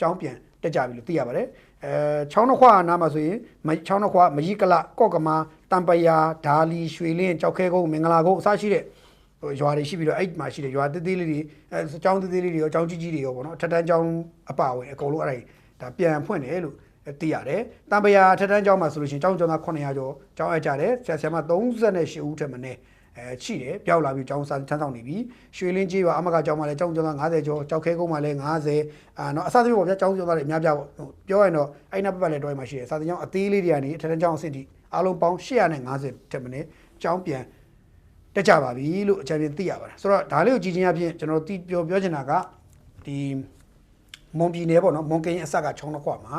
ကျောင်းပြန်တက်ကြပြီလို့သိရပါတယ်အဲချောင်းနှခွနာမှာဆိုရင်မချောင်းနှခွမကြီးကလကော့ကမာတံပရာဓာလီရွှေလင်းကြောက်ခဲကုန်းမင်္ဂလာကုန်းအစရှိတဲ့ဟိုရွာတွေရှိပြီးတော့အဲ့မှာရှိတဲ့ရွာသေးသေးလေးတွေအဲအကြောင်းသေးသေးလေးတွေရောအကြောင်းကြီးကြီးတွေရောပေါ့နော်အထက်တန်းကျောင်းအပါဝင်အကုန်လုံးအဲ့ဒါဒါပြန်ဖွင့်တယ်လို့သိရတယ်။တံပရာအထက်တန်းကျောင်းမှာဆိုလို့ရှိရင်ကျောင်းကျောင်းသား900ကျော်ကျောင်းအပ်ကြတယ်ဆရာဆရာမ38ဦးထက်မနည်း အဲရှိတယ်ပြောက်လာပြီးကျောင်းစာထမ်းဆောင်နေပြီရွှေလင်းကြီးရွာအမကကျောင်းမှာလည်းကျောင်းကျောင်းသား90ကျော်ကျောက်ခဲကုန်းမှာလည်း90အာနော်အစသဖြင့်ပေါ့ဗျာကျောင်းကျောင်းသားတွေအများပြပေါ့ပြောရရင်တော့အဲ့နောက်ပတ်ပတ်လည်းတွဲမှာရှိတယ်စာသင်ကျောင်းအသေးလေးတွေကနေအထက်တန်းကျောင်းအဆင့်ထိအားလုံးပေါင်း850ထက်မနည်းကျောင်းပြန်တက်ကြပါပြီလို့အကြံပြန်သိရပါတယ်ဆိုတော့ဒါလေးကိုကြည့်ချင်းအပြင်ကျွန်တော်တို့ပြောပြောချင်တာကဒီမွန်ပြည်နယ်ပေါ့နော်မွန်ကင်းအဆက်ကချောင်းတစ်ခွမှာ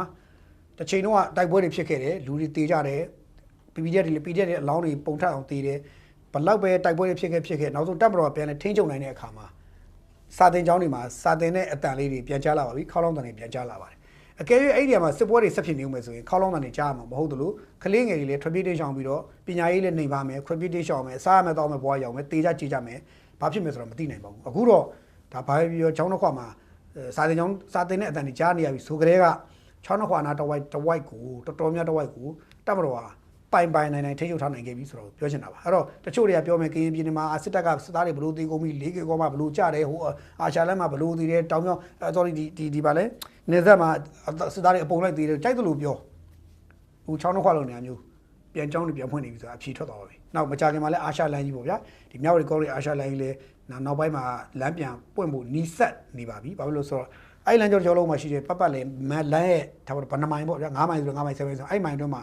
တစ်ချိန်တော့တိုက်ပွဲတွေဖြစ်ခဲ့တယ်လူတွေတေကြတယ် PPD တွေ PPD တွေအလောင်းတွေပုံထပ်အောင်တေးတယ် ဘလောက်ပဲတိုက်ပွဲတွေဖြစ်ခဲ့ဖြစ်ခဲ့နောက်ဆုံးတပ်မတော်ကပြန်လဲထိန်းချုပ်နိုင်တဲ့အခါမှာစာတင်ကျောင်းတွေမှာစာတင်တဲ့အတန်လေးတွေပြန်ကြားလာပါပြီခေါင်းလောင်းတန်တွေပြန်ကြားလာပါတယ်အကယ်၍အဲ့ဒီမှာစစ်ပွဲတွေဆက်ဖြစ်နေဦးမယ်ဆိုရင်ခေါင်းလောင်းတန်တွေကြားမှာမဟုတ်သလိုကလေးငယ်တွေလည်းထွက်ပြေးတိတ်ရှောင်ပြီးတော့ပညာရေးလည်းနေပါမယ်ခွင့်ပြေးတိတ်ရှောင်မယ်စားရမယ်တောင်းမယ်ဘွားရောက်မယ်တေးကြကြေးကြမယ်ဘာဖြစ်မယ်ဆိုတော့မသိနိုင်ပါဘူးအခုတော့ဒါဘာပဲပြောကျောင်းတစ်ခွမှာစာတင်ကျောင်းစာတင်တဲ့အတန်တွေကြားနေရပြီဆိုကြတဲ့ကချောင်းတစ်ခွနာတဝိုက်တဝိုက်ကိုတော်တော်များတဝိုက်ကိုတပ်မတော်ဟာ ပိုင်ပိုင်နိုင်နိုင်ထိရောက်ထားနိုင်ခဲ့ပြီဆိုတော့ပြောချင်တာပါအဲ့တော့တချို့တွေကပြောမယ်ကရင်ပြည်နယ်မှာစစ်တပ်ကစစ်သားတွေဘလို့သေးကုန်ပြီ၄ကေကောမှဘလို့ကြတယ်ဟိုအာရှလမ်းမှာဘလို့သေးတယ်တောင်မြောက် sorry ဒီဒီဒီပါလဲနေသက်မှာစစ်သားတွေအပုံလိုက်သေးတယ်ကြိုက်တယ်လို့ပြောဟိုချောင်းတစ်ခွလုံးနေရာမျိုးပြန်ကြောင်းတွေပြန်ဖွင့်နေပြီဆိုတာအဖြေထွက်သွားပါပြီနောက်မကြခင်မှာလဲအာရှလမ်းကြီးပေါ့ဗျာဒီမြောက်ရီကောင်းလေးအာရှလမ်းကြီးလဲနောက်ပိုင်းမှာလမ်းပြန်ပွင့်ဖို့နီးစပ်နေပါပြီဘာဖြစ်လို့ဆိုတော့အဲ့လမ်းကြောကျောလုံးမှာရှိတဲ့ပတ်ပတ်လဲလမ်းရဲ့ဒါပေမဲ့ဘယ်နှမိုင်ပေါ့ဗျာ9မိုင်ဆိုတော့9မိုင်7မိုင်ဆိုအဲ့မိုင်တော့မှာ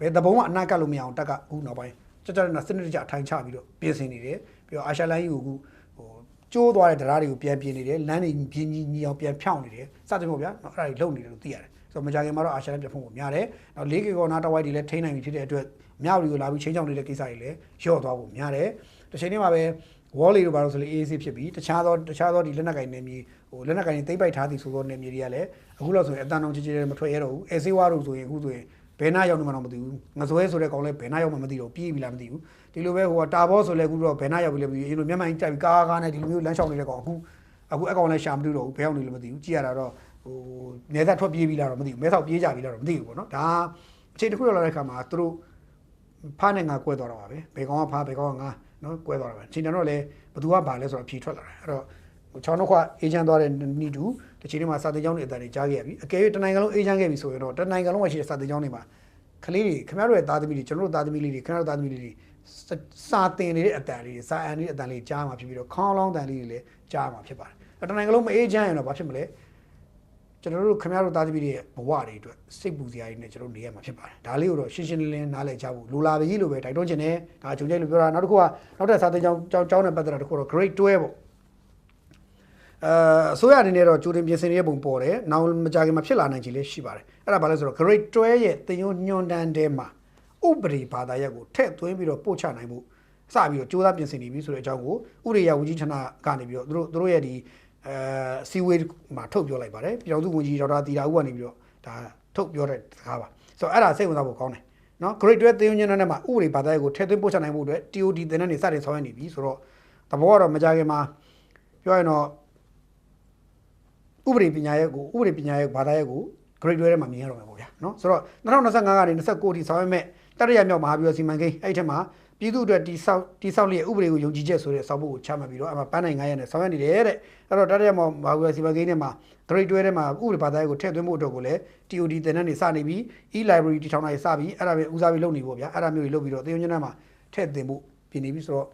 ဘယ်တဘုံကအနာကတ်လို့မရအောင်တက်ကအခုနောက်ပိုင်းကြကြနဲ့စနစ်တကျထိုင်ချပြီးတော့ပြင်ဆင်နေတယ်ပြီးတော့အာရှာလိုင်းကြီးကိုအခုဟိုကျိုးသွားတဲ့တရားတွေကိုပြန်ပြင်နေတယ်လမ်းတွေပြင်းကြီးညီအောင်ပြန်ဖြောင်းနေတယ်စသဖြင့်ပေါ့ဗျာနော်အဲ့ဒါတွေလုပ်နေတယ်လို့သိရတယ်ဆိုတော့မကြခင်မှာတော့အာရှာလိုင်းပြန်ဖုံးဖို့များတယ်နောက်၄ကီကောနာတဝိုက်တွေလည်းထိန်းနိုင်ပြီဖြစ်တဲ့အတွက်မြောက်တွေကိုလာပြီးချင်းချောင်းနေတဲ့ကိစ္စတွေလည်းလျော့သွားဖို့များတယ်တစ်ချိန်တည်းမှာပဲဝေါ်လီတို့ဘာလို့ဆိုလဲအေးအေးဆေးဖြစ်ပြီးတခြားသောတခြားသောဒီလက်နက်ကင်နေမြေဟိုလက်နက်ကင်သိမ့်ပိုက်ထားသည်ဆိုသောနေမြေတွေကလည်းအခုလောက်ဆိုရင်အတန်အောင်ချေချေမထွက်ရတော့ဘူးအဲဆေးဝါးတို့ဆိုရင်အခုဆိုရင် ဘယ်နာရောက်နေမှတော့မသိဘူးငဇွဲဆိုတဲ့ကောင်လည်းဘယ်နာရောက်မှမသိတော့ပြေးပြီလားမသိဘူးဒီလိုပဲဟိုတာဘောဆိုလဲအခုတော့ဘယ်နာရောက်ပြီလဲမသိဘူးအင်းတို့မျက်မှန်တိုက်ပြီးကားကားနဲ့ဒီလိုမျိုးလမ်းလျှောက်နေတဲ့ကောင်အခုအခုအကောင်လည်းရှာမတွေ့တော့ဘူးဘယ်ရောက်နေလဲမသိဘူးကြည့်ရတာတော့ဟိုနေသက်ထွက်ပြေးပြီလားတော့မသိဘူးမဲဆောက်ပြေးကြပြီလားတော့မသိဘူးပေါ့နော်ဒါအချိန်တစ်ခုရောက်လာတဲ့ခါမှာသူတို့ဖားနဲ့ငါကွဲသွားတော့ပါပဲဘယ်ကောင်ကဖားဘယ်ကောင်ကငါနော်ကွဲသွားတာပဲအချိန်တော့လည်းဘသူကဘာလဲဆိုတော့ဖြေထွက်လာတယ်အဲ့တော့ ချောင်းတော့ခွအေဂျင့်သွားတဲ့နီတူတစ်ချိန်တည်းမှာစာတင်ကျောင်းတွေအတန်တွေကြားခဲ့ရပြီအကယ်၍တနိုင်ငံလုံးအေဂျင့်ခဲ့ပြီဆိုရင်တော့တနိုင်ငံလုံးမှာရှိတဲ့စာတင်ကျောင်းတွေမှာကလေးတွေခင်ဗျားတို့ရဲ့သားသမီးတွေကျွန်တော်တို့သားသမီးလေးတွေခင်ဗျားတို့သားသမီးလေးတွေစစာတင်နေတဲ့အတန်လေးတွေစာအန်နေတဲ့အတန်လေးကြားမှာဖြစ်ပြီးတော့ခေါင်းလောင်းတန်လေးတွေလည်းကြားမှာဖြစ်ပါတယ်အဲ့တနိုင်ငံလုံးမအေးချမ်းရင်တော့ဘာဖြစ်မလဲကျွန်တော်တို့ခင်ဗျားတို့သားသမီးတွေရဲ့ဘဝတွေအတွက်စိတ်ပူစရာတွေနဲ့ကျွန်တော်တို့နေရမှာဖြစ်ပါတယ်ဒါလေးကိုတော့ရှင်းရှင်းလင်းလင်းနားလည်ကြဖို့လိုလာပြီလို့ပဲတိုက်တွန်းချင်တယ်ဒါဂျုံကျိတ်လို့ပြောတာနောက်တစ်ခုကနောက်ထပ်စာသင်ကျောင်းကျောင်းကျောင်းနဲ့ပတ်သက်တာတစ်ခုတော့ grade 12ပေါ့ အဲအစိုးရအနေနဲ့တော့ကြိုတင်ပြင်ဆင်နေတဲ့ပုံပေါ်တယ်။နောက်မကြခင်မှာဖြစ်လာနိုင်ခြေလေးရှိပါတယ်။အဲ့ဒါဘာလဲဆိုတော့ grade 12ရဲ့တင်ယုံညွန်တန်းတဲမှာဥပဒေဘာသာရပ်ကိုထည့်သွင်းပြီးတော့ပို့ချနိုင်မှုစပြီးတော့စ조사ပြင်ဆင်နေပြီဆိုတဲ့အကြောင်းကိုဥရိယဝကြီးဌာနကနေပြီးတော့သူတို့သူတို့ရဲ့ဒီအဲစီဝေးမှာထုတ်ပြောလိုက်ပါတယ်။ပြည်တော်စုဝန်ကြီးဒေါက်တာတီတာဦးကနေပြီးတော့ဒါထုတ်ပြောတဲ့စကားပါ။ဆိုတော့အဲ့ဒါစိတ်ဝင်စားဖို့ကောင်းတယ်။နော် grade 12တင်ယုံညွန်တန်းထဲမှာဥပဒေဘာသာရပ်ကိုထည့်သွင်းပို့ချနိုင်မှုအတွက် TOD တင်တဲ့နေစတင်ဆောင်ရွက်နေပြီဆိုတော့သဘောကတော့မကြခင်မှာပြောရင်တော့ ဥပဒေပညာရပ်ကိုဥပဒေပညာရပ်ဘာသာရပ်ကို grade 2ထဲမှာမြင်ရတော့မှာပေါ့ဗျာနော်ဆိုတော့2025ကနေ29အထိဆောင်ရွက်မဲ့တရရမြောက်မဟာဗျူဟာစီမံကိန်းအဲ့ထက်မှာပြည်သူအတွက်တိဆောက်တိဆောက်လျက်ဥပဒေကိုယုံကြည်ချက်ဆိုတဲ့ဆောင်းဖို့ကိုချမှတ်ပြီးတော့အမှပန်းနိုင်ငံရဲ့နဲ့ဆောင်ရွက်နေတယ်တဲ့အဲ့တော့တရရမြောက်မဟာဗျူဟာစီမံကိန်းထဲမှာ grade 2ထဲမှာဥပဒေဘာသာရပ်ကိုထည့်သွင်းဖို့အတွက်ကိုလည်း TOD သင်တန်းတွေစနေပြီ e-library တည်ထောင်တာတွေစပြီအဲ့ဒါပဲဦးစားပေးလုပ်နေပေါ့ဗျာအဲ့ဒါမျိုးတွေလုပ်ပြီးတော့သေယုံညနာမှာထည့်သွင်းဖို့ပြင်နေပြီဆိုတော့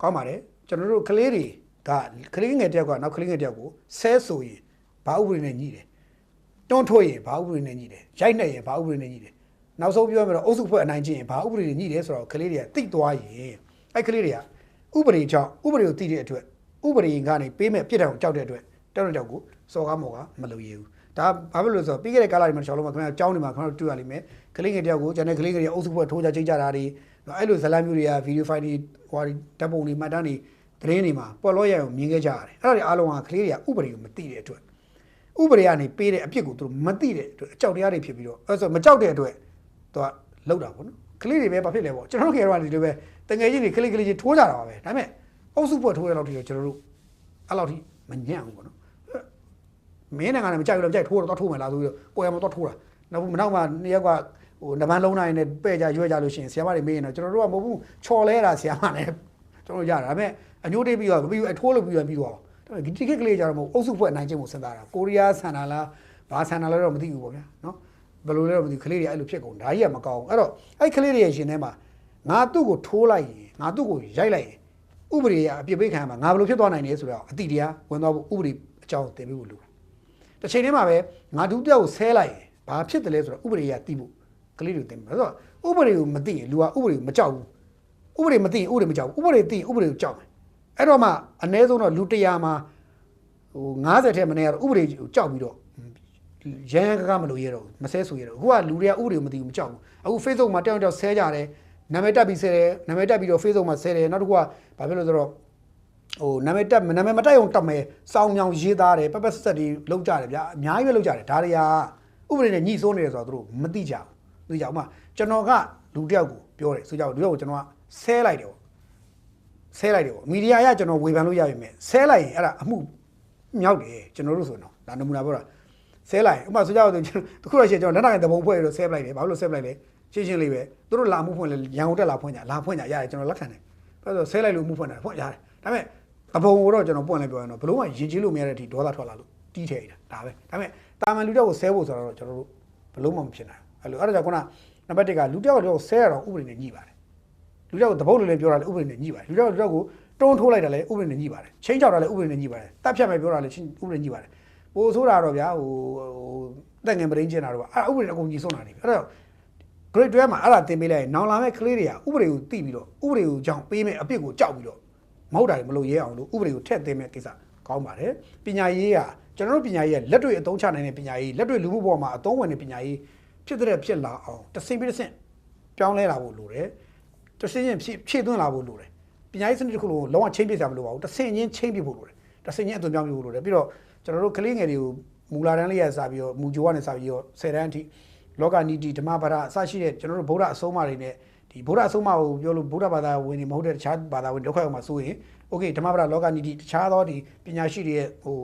ကောင်းပါတယ်ကျွန်တော်တို့ကလေးတွေကကလေးငယ်တယောက်ကနောက်ကလေးငယ်တယောက်ကိုဆဲဆိုရင် ဘာဥပဒေနဲ့ညှိတယ်တွန်းထိုးရင်ဘာဥပဒေနဲ့ညှိတယ်ရိုက်နှက်ရင်ဘာဥပဒေနဲ့ညှိတယ်နောက်ဆုံးပြောရမယ်တော့အုပ်စုဖွဲ့အနိုင်ကျင့်ရင်ဘာဥပဒေနဲ့ညှိတယ်ဆိုတော့ကလေးတွေကတိတ်သွားရင်အဲ့ကလေးတွေကဥပဒေကြောင့်ဥပဒေကိုသိတဲ့အတွက်ဥပဒေကနေပေးမဲ့ပြစ်ဒဏ်ကိုကြောက်တဲ့အတွက်တောက်တဲ့ကြောက်ကိုစော်ကားမော်ကမလုပ်ရဘူးဒါဘာဖြစ်လို့လဲဆိုတော့ပြီးခဲ့တဲ့ကာလတွေမှာကျွန်တော်တို့ခင်ဗျားကြောင်းနေမှာခင်ဗျားတို့တွေ့ရလိမ့်မယ်ကလေးငယ်တယောက်ကိုကျွန်တော်ကလေးငယ်တွေအုပ်စုဖွဲ့ထိုးကြချိတ်ကြတာတွေအဲ့လိုဇလန်မျိုးတွေကဗီဒီယိုဖိုင်တွေဟွာဓာတ်ပုံတွေမှတ်တမ်းတွေသတင်းတွေမှာပေါ်လို့ရအောင်မြင်ခဲ့ကြရတယ်အဲ့ဒါတွေအားလုံးကကလေးတွေကဥပဒေကိုမသိတဲ့အတွက် ဥပဒေကနေပေးတဲ့အပြစ်ကိုသူတို့မသိတဲ့အတွက်အကြောက်တရားတွေဖြစ်ပြီးတော့အဲဆိုမကြောက်တဲ့အတွက်သူကလောက်တာပေါ့နော်ကလေးတွေပဲဘာဖြစ်လဲပေါ့ကျွန်တော်တို့ခေတော့ဒီလိုပဲတငယ်ချင်းတွေကလေးကလေးချင်းထိုးကြတာပါပဲဒါပေမဲ့အုပ်စုဖွဲ့ထိုးရလောက်ထိတော့ကျွန်တော်တို့အဲ့လောက်ထိမညံ့ဘူးပေါ့နော်မင်းနိုင်ငံနဲ့မကြိုက်ဘူးတော့ကြိုက်ထိုးတော့ထိုးမယ်လားဆိုပြီးတော့ကိုယ်ရမတော့ထိုးတာနောက်မနောက်မှနှစ်ယောက်ကဟိုနဘန်းလုံးနိုင်နဲ့ပဲ့ကြရွဲ့ကြလို့ရှိရင်ဆရာမတွေမေးရင်တော့ကျွန်တော်တို့ကမဟုတ်ဘူးချော်လဲတာဆရာမနဲ့ကျွန်တော်ရတာဒါပေမဲ့အညိုးတိတ်ပြီးတော့ပြီးအထိုးလို့ပြီးတော့ပြီးတော့ ဒီတိကက်ကလေးကြတော့မဟုတ်အုပ်စုဖွဲ့အနိုင်ကျင့်မှုစဉ်းစားတာကိုရီးယားဆန်တာလားဘာဆန်တာလဲတော့မသိဘူးပေါ့ဗျာနော်ဘယ်လိုလဲတော့မသိဘူးကလေးတွေအဲ့လိုဖြစ်ကုန်ဒါကြီးကမကောင်းဘူးအဲ့တော့အဲ့ကလေးတွေရဲ့ရှင်ထဲမှာငါသူ့ကိုထိုးလိုက်ရင်ငါသူ့ကိုရိုက်လိုက်ရင်ဥပဒေကအပြစ်ပေးခံရမှာငါဘယ်လိုဖြစ်သွားနိုင်လဲဆိုတော့အတိတရားဝင်သွားဖို့ဥပဒေအကြောင်းသင်ပေးဖို့လိုတယ်တစ်ချိန်တည်းမှာပဲငါဒုတိယကိုဆဲလိုက်ရင်ဘာဖြစ်တယ်လဲဆိုတော့ဥပဒေကသိဖို့ကလေးတွေသင်မယ်ဆိုတော့ဥပဒေကိုမသိရင်လူကဥပဒေကိုမကြောက်ဘူးဥပဒေမသိရင်ဥပဒေမကြောက်ဘူးဥပဒေသိရင်ဥပဒေကိုကြောက်တယ် အဲ့တော့မှအ ਨੇ ဆုံးတော့လူ100မှာဟို90ထဲမနေရတော့ဥပဒေကိုကြောက်ပြီးတော့ရန်ရန်ကကမလို့ရတော့မဆဲဆိုရတော့အခုကလူတွေကဥပဒေကိုမသိဘူးမကြောက်ဘူးအခု Facebook မှာတောက်တောက်ဆဲကြတယ်နာမည်တက်ပြီးဆဲတယ်နာမည်တက်ပြီးတော့ Facebook မှာဆဲတယ်နောက်တစ်ခုကဘာဖြစ်လို့ဆိုတော့ဟိုနာမည်တက်နာမည်မတက်အောင်တက်မယ်စောင်းမြောင်ရေးသားတယ်ပက်ပက်ဆက်ဆက်တွေလောက်ကြတယ်ဗျာအများကြီးပဲလောက်ကြတယ်ဒါတွေကဥပဒေနဲ့ညှိစိုးနေတယ်ဆိုတော့သူတို့မသိကြဘူးသိကြအောင်မကျွန်တော်ကလူတစ်ယောက်ကိုပြောတယ်ဆိုကြလူတစ်ယောက်ကိုကျွန်တော်ကဆဲလိုက်တယ်ပေါ့ ဆဲလိုက်တယ်ပေါ့မီဒီယာအရကျွန်တော်ဝေဖန်လို့ရပြီမဲ့ဆဲလိုက်ရင်အဲ့ဒါအမှုမြောက်တယ်ကျွန်တော်တို့ဆိုတော့ဒါနမူနာပြောတာဆဲလိုက်ဥပမာဆိုကြတော့တခုတော့ရှိကျွန်တော်လက်နိုင်တဘုံဖွဲ့ရတော့ဆဲပလိုက်တယ်ဘာလို့ဆဲပလိုက်လဲရှင်းရှင်းလေးပဲသူတို့လာမှုဖွင့်လဲရန်ကုန်တက်လာဖွင့်ကြလာဖွင့်ကြရတယ်ကျွန်တော်လက်ခံတယ်ဘာလို့ဆဲလိုက်လို့မှုဖွင့်တာဖွင့်ရတယ်ဒါပေမဲ့တဘုံကိုတော့ကျွန်တော်ပွင့်လိုက်ပြောရင်တော့ဘလို့မှရင်ကြီးလို့မရတဲ့အထိဒေါသထွက်လာလို့တီးထည့်နေတာဒါပဲဒါပေမဲ့တာမန်လူတက်ကိုဆဲဖို့ဆိုတော့ကျွန်တော်တို့ဘလို့မှမဖြစ်နိုင်ဘူးအဲ့လိုအဲ့ဒါကြောင့်ခုနနံပါတ်1ကလူတက်ကတော့ဆဲရတော့ဥပဒေနဲ့ညှိပါတယ် လူတက်ကိုတဘုံလိုလည်းပြောတာလည်းဥပဒေနဲ့ညှိပါတယ်လူတက်ကိုလူတက်ကိုတွန်းထိုးလိုက်တာလည်းဥပဒေနဲ့ညှိပါတယ်ချင်းချောက်တာလည်းဥပဒေနဲ့ညှိပါတယ်တပ်ဖြတ်မယ်ပြောတာလည်းဥပဒေညှိပါတယ်ပိုဆိုးတာတော့ဗျာဟိုတက်ငယ်မရင်းကျင်တာတော့အဲ့ဥပဒေအကုန်ကြီးဆုံးတာနေပြီအဲ့တော့ grade 12မှာအဲ့ဒါသင်ပေးလိုက်ရင်နောင်လာမဲ့ကလေးတွေကဥပဒေကိုသိပြီးတော့ဥပဒေကိုကြောင့်ပေးမဲ့အပြစ်ကိုကြောက်ပြီးတော့မဟုတ်တာတွေမလို့ရဲအောင်လို့ဥပဒေကိုထည့်သွင်းမဲ့ကိစ္စကောင်းပါတယ်ပညာရေးကကျွန်တော်တို့ပညာရေးကလက်တွေ့အသုံးချနိုင်တဲ့ပညာရေးလက်တွေ့လူမှုဘဝမှာအသုံးဝင်တဲ့ပညာရေးဖြစ်တဲ့ဖြစ်လာအောင်တစ်ဆင့်ပြီးတစ်ဆင့်ပြောင်းလဲလာဖို့လိုတယ် တစ်ဆင့်ချင်းဖြည့်ဖြည့်သွင်းလာဖို့လိုတယ်ပညာရေးစနစ်တစ်ခုလုံးလုံးဝချင်းပြစရာမလိုပါဘူးတစ်ဆင့်ချင်းချင်းပြဖို့လိုတယ်တစ်ဆင့်ချင်းအသွင်ပြောင်းပြဖို့လိုတယ်ပြီးတော့ကျွန်တော်တို့ကလေးငယ်တွေကိုမူလာတန်းလေးရစပြီးတော့မူဂျိုကနေစပြီးတော့10တန်းအထိလောကနီတီဓမ္မပဒအစရှိတဲ့ကျွန်တော်တို့ဗုဒ္ဓအဆုံးအမတွေနဲ့ဒီဗုဒ္ဓအဆုံးအမကိုပြောလို့ဗုဒ္ဓဘာသာဝင်နေမဟုတ်တဲ့တခြားဘာသာဝင်ဒုက္ခရောက်မှာဆိုရင်โอเคဓမ္မပဒလောကနီတီတခြားသောဒီပညာရှိတွေရဲ့ဟို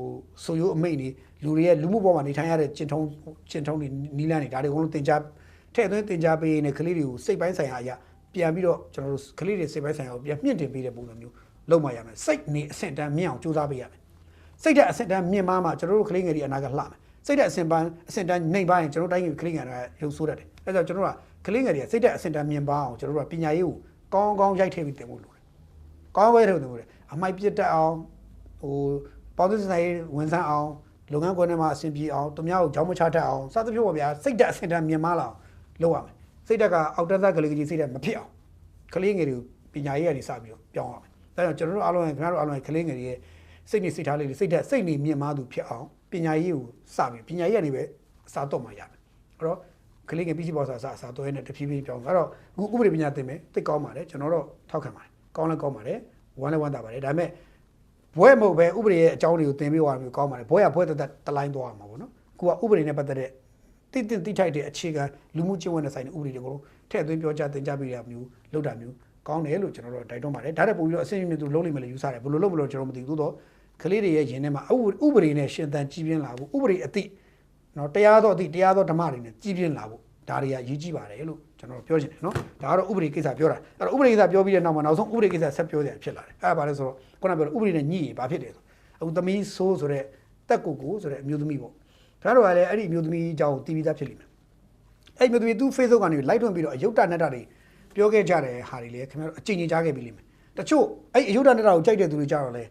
ဆိုရိုးအမိတ်တွေလူတွေရဲ့လူမှုဘဝမှာနေထိုင်ရတဲ့ကျင့်ထုံးကျင့်ထုံးတွေနီးလန်းတွေဒါတွေအကုန်လုံးသင်ကြားထည့်သွင်းသင်ကြားပေးနေကလေးတွေကိုစိတ်ပိုင်းဆိုင်ရာအရာ ပြန်ပြီးတော့ကျွန်တော်တို့ကလေးတွေစိတ်ပိုင်းဆိုင်ရာကိုပြန်မြင့်တင်ပေးတဲ့ပုံစံမျိုးလုပ်မှရမယ်စိတ်နေအဆင့်တန်းမြင့်အောင်ကြိုးစားပေးရမယ်စိတ်တဲ့အဆင့်တန်းမြင့်မားမှကျွန်တော်တို့ကလေးငယ်တွေအနာကလှမယ်စိတ်တဲ့အဆင့်ပန်းအဆင့်တန်းနှိမ်ပါရင်ကျွန်တော်တိုင်းကလေးငယ်တွေကရုပ်ဆိုးတတ်တယ်အဲဒါကြောင့်ကျွန်တော်ကကကလေးငယ်တွေကစိတ်ဓာတ်အစင်တန်မြင်ပါအောင်ကျွန်တော်တို့ကပညာရေးကိုကောင်းကောင်းရိုက်ထည့်ပြီးသင်ဖို့လိုတယ်ကောင်းကောင်းရိုက်ထည့်ပြီးသင်ဖို့လိုတယ်အမိုက်ပြတ်တတ်အောင်ဟိုပေါင်းသစ်စနိုင်ဝန်ဆန်းအောင်လုပ်ငန်းခွင်ထဲမှာအဆင်ပြေအောင်သူများကိုကြောင်းမချတတ်အောင်စသဖြင့်ပေါ့ဗျာစိတ်ဓာတ်အစင်တန်မြင်ပါလာအောင်လုပ်ရမယ် စိတ်ဓာတ်ကအောက်တက်သက်ကလေးကြီးစိတ်ဓာတ်မဖြစ်အောင်ကလေးငယ်တွေကိုပညာရေးကနေစပြီးတော့ပြောင်းရမယ်ဒါကြောင့်ကျွန်တော်တို့အားလုံးခင်ဗျားတို့အားလုံးကလေးငယ်တွေရဲ့စိတ်နေစိတ်ထားလေးတွေစိတ်ဓာတ်စိတ်နေမြင်မာသူဖြစ်အောင်ပညာရေးကိုစပြီးပညာရေးကနေပဲအစားတော့မှရမယ်အဲ့တော့ကလေးငယ်ပြီးစီပေါ်စားစားစားတော့နဲ့တဖြည်းဖြည်းပြောင်းအဲ့တော့အခုဥပဒေပညာသင်မယ်သိကောင်းပါတယ်ကျွန်တော်တော့ထောက်ခံပါတယ်ကောင်းလည်းကောင်းပါတယ်ဝမ်းလည်းဝမ်းသာပါတယ်ဒါပေမဲ့ဘွဲမဟုတ်ပဲဥပဒေရဲ့အကြောင်းတွေကိုသင်ပေးသွားမျိုးကောင်းပါတယ်ဘွဲကဘွဲတက်တက်တလိုင်းသွားမှာပေါ့နော်အခုကဥပဒေနဲ့ပတ်သက်တဲ့ တိတိတိထိုက်တဲ့အခြေခံလူမှုကျင့်ဝတ်နဲ့ဆိုင်တဲ့ဥပဒေတွေကိုထည့်သွင်းပြောကြားသင်ကြားပေးရမျိုးလုပ်တာမျိုးကောင်းတယ်လို့ကျွန်တော်တို့တိုက်တွန်းပါတယ်ဒါတဲ့ပုံပြီးတော့အဆင့်မြင့်သူလုံးလိမ့်မယ်လို့ယူဆတယ်ဘယ်လိုလုပ်မလို့ကျွန်တော်မသိဘူးသို့တော့ကလေးတွေရဲ့ယင်ထဲမှာဥပဒေနဲ့ရှင်သန်ကြီးပြင်းလာဖို့ဥပဒေအတိနော်တရားတော်အသည့်တရားတော်ဓမ္မတွေနဲ့ကြည်ပြင်းလာဖို့ဒါတွေကရည်ကြီးပါတယ်လို့ကျွန်တော်ပြောချင်တယ်နော်ဒါကတော့ဥပဒေကိစ္စပြောတာအဲ့တော့ဥပဒေကိစ္စပြောပြီးတဲ့နောက်မှာနောက်ဆုံးဥပဒေကိစ္စဆက်ပြောတယ်ဖြစ်လာတယ်အဲ့ဒါဘာလဲဆိုတော့ခုနကပြောဥပဒေနဲ့ညှိရင်ဘာဖြစ်တယ်ဆိုအခုသမီးဆိုးဆိုတဲ့တက်ကိုကိုဆိုတဲ့အမျိုးသမီးပေါ့ ဒါတော့ကလည်းအဲ့ဒီအမျိုးသမီးအကြောင်းတီးပြီးသားဖြစ်လိမ့်မယ်အဲ့ဒီအမျိုးသမီးသူ Facebook ကနေလိုက်ထွန်းပြီးတော့အယုတ်တနက်တာတွေပြောခဲ့ကြတယ်ဟာတွေလေခင်ဗျားတို့အကျဉ်းချင်းကြားခဲ့ပြီလိမ့်မယ်တချို့အဲ့ဒီအယုတ်တနက်တာကိုကြိုက်တဲ့သူတွေကြတော့လေ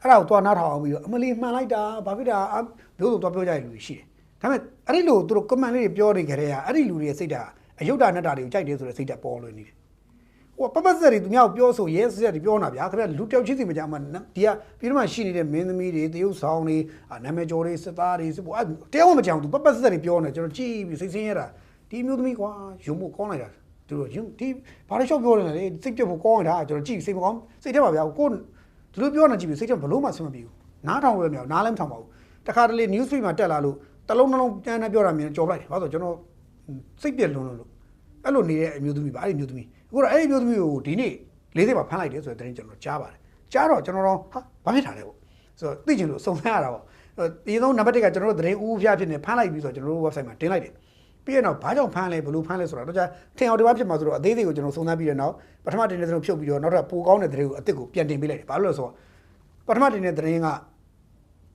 အဲ့ဒါကိုသွားနားထောင်အောင်ပြီးတော့အမလီမှန်လိုက်တာဘာဖြစ်တာအမျိုးစုံသွားပြောကြတဲ့လူတွေရှိတယ်ဒါပေမဲ့အဲ့ဒီလိုသူတို့ comment လေးတွေပြောနေကြတဲ့ကအဲ့ဒီလူတွေရဲ့စိတ်ဓာတ်အယုတ်တာနဲ့တာတွေကိုကြိုက်တယ်ဆိုတဲ့စိတ်ဓာတ်ပေါ်လွင်နေတယ် ဟိုပပစက်တွေသူများကိုပြောဆိုရဲစက်တွေပြောနေတာဗျာခင်ဗျလူတယောက်ချင်းစီမကြမှာဒီကပြီးတော့မှရှိနေတဲ့မင်းသမီးတွေတရုပ်ဆောင်တွေနာမည်ကျော်တွေစစ်သားတွေစစ်ဖို့အဲတရားမကြောင်သူပပစက်တွေပြောနေကျွန်တော်ကြည့်ပြီးစိတ်ဆင်းရတာဒီမျိုးသမီးကွာရုံဖို့ကောင်းလိုက်တာသူတို့ယုံဒီဘာလို့ရှောက်ပြောနေလဲစိတ်ပြတ်ဖို့ကောင်းနေတာကျွန်တော်ကြည့်စိတ်မကောင်းစိတ်ထဲမှာဗျာကိုဒီလိုပြောနေကြည့်ပြီးစိတ်ထဲဘလို့မှဆင်မပြေဘူးနားထောင်လို့မရဘူးနားလည်းမထောင်ပါဘူးတခါတလေ news feed မှာတက်လာလို့တလုံးနှလုံးပြန်နေပြောတာမြင်ကြော်လိုက်တယ်ဘာလို့ကျွန်တော်စိတ်ပြက်လွန်းလို့လို့အဲ့လိုနေတဲ့အမျိုးသမီးပါအဲ့ဒီအမျိုးသမီး အခုတော့အဲ့ဒီအမျိုးသမီးကိုဒီနေ့လေးစိတ်မှာဖမ်းလိုက်တယ်ဆိုတဲ့သတင်းကျွန်တော်ကြားပါတယ်ကြားတော့ကျွန်တော်တော့ဟာဘာဖြစ်တာလဲပေါ့ဆိုတော့သိချင်လို့စုံစမ်းရတာပေါ့ဒီဆုံးနံပါတ်1ကကျွန်တော်တို့သတင်းဦးဖျားဖြစ်နေဖမ်းလိုက်ပြီဆိုတော့ကျွန်တော်တို့ website မှာတင်လိုက်တယ်ပြီးရတော့ဘာကြောင့်ဖမ်းလဲဘယ်လိုဖမ်းလဲဆိုတော့တော့ကြာထင်အောင်ဒီဘာဖြစ်မှာဆိုတော့အသေးသေးကိုကျွန်တော်စုံစမ်းပြီးတဲ့နောက်ပထမတင်တဲ့သတင်းကိုဖြုတ်ပြီးတော့နောက်ထပ်ပိုကောင်းတဲ့သတင်းကိုအစ်စ်ကိုပြန်တင်ပေးလိုက်တယ်ဘာလို့လဲဆိုတော့ပထမတင်တဲ့သတင်းက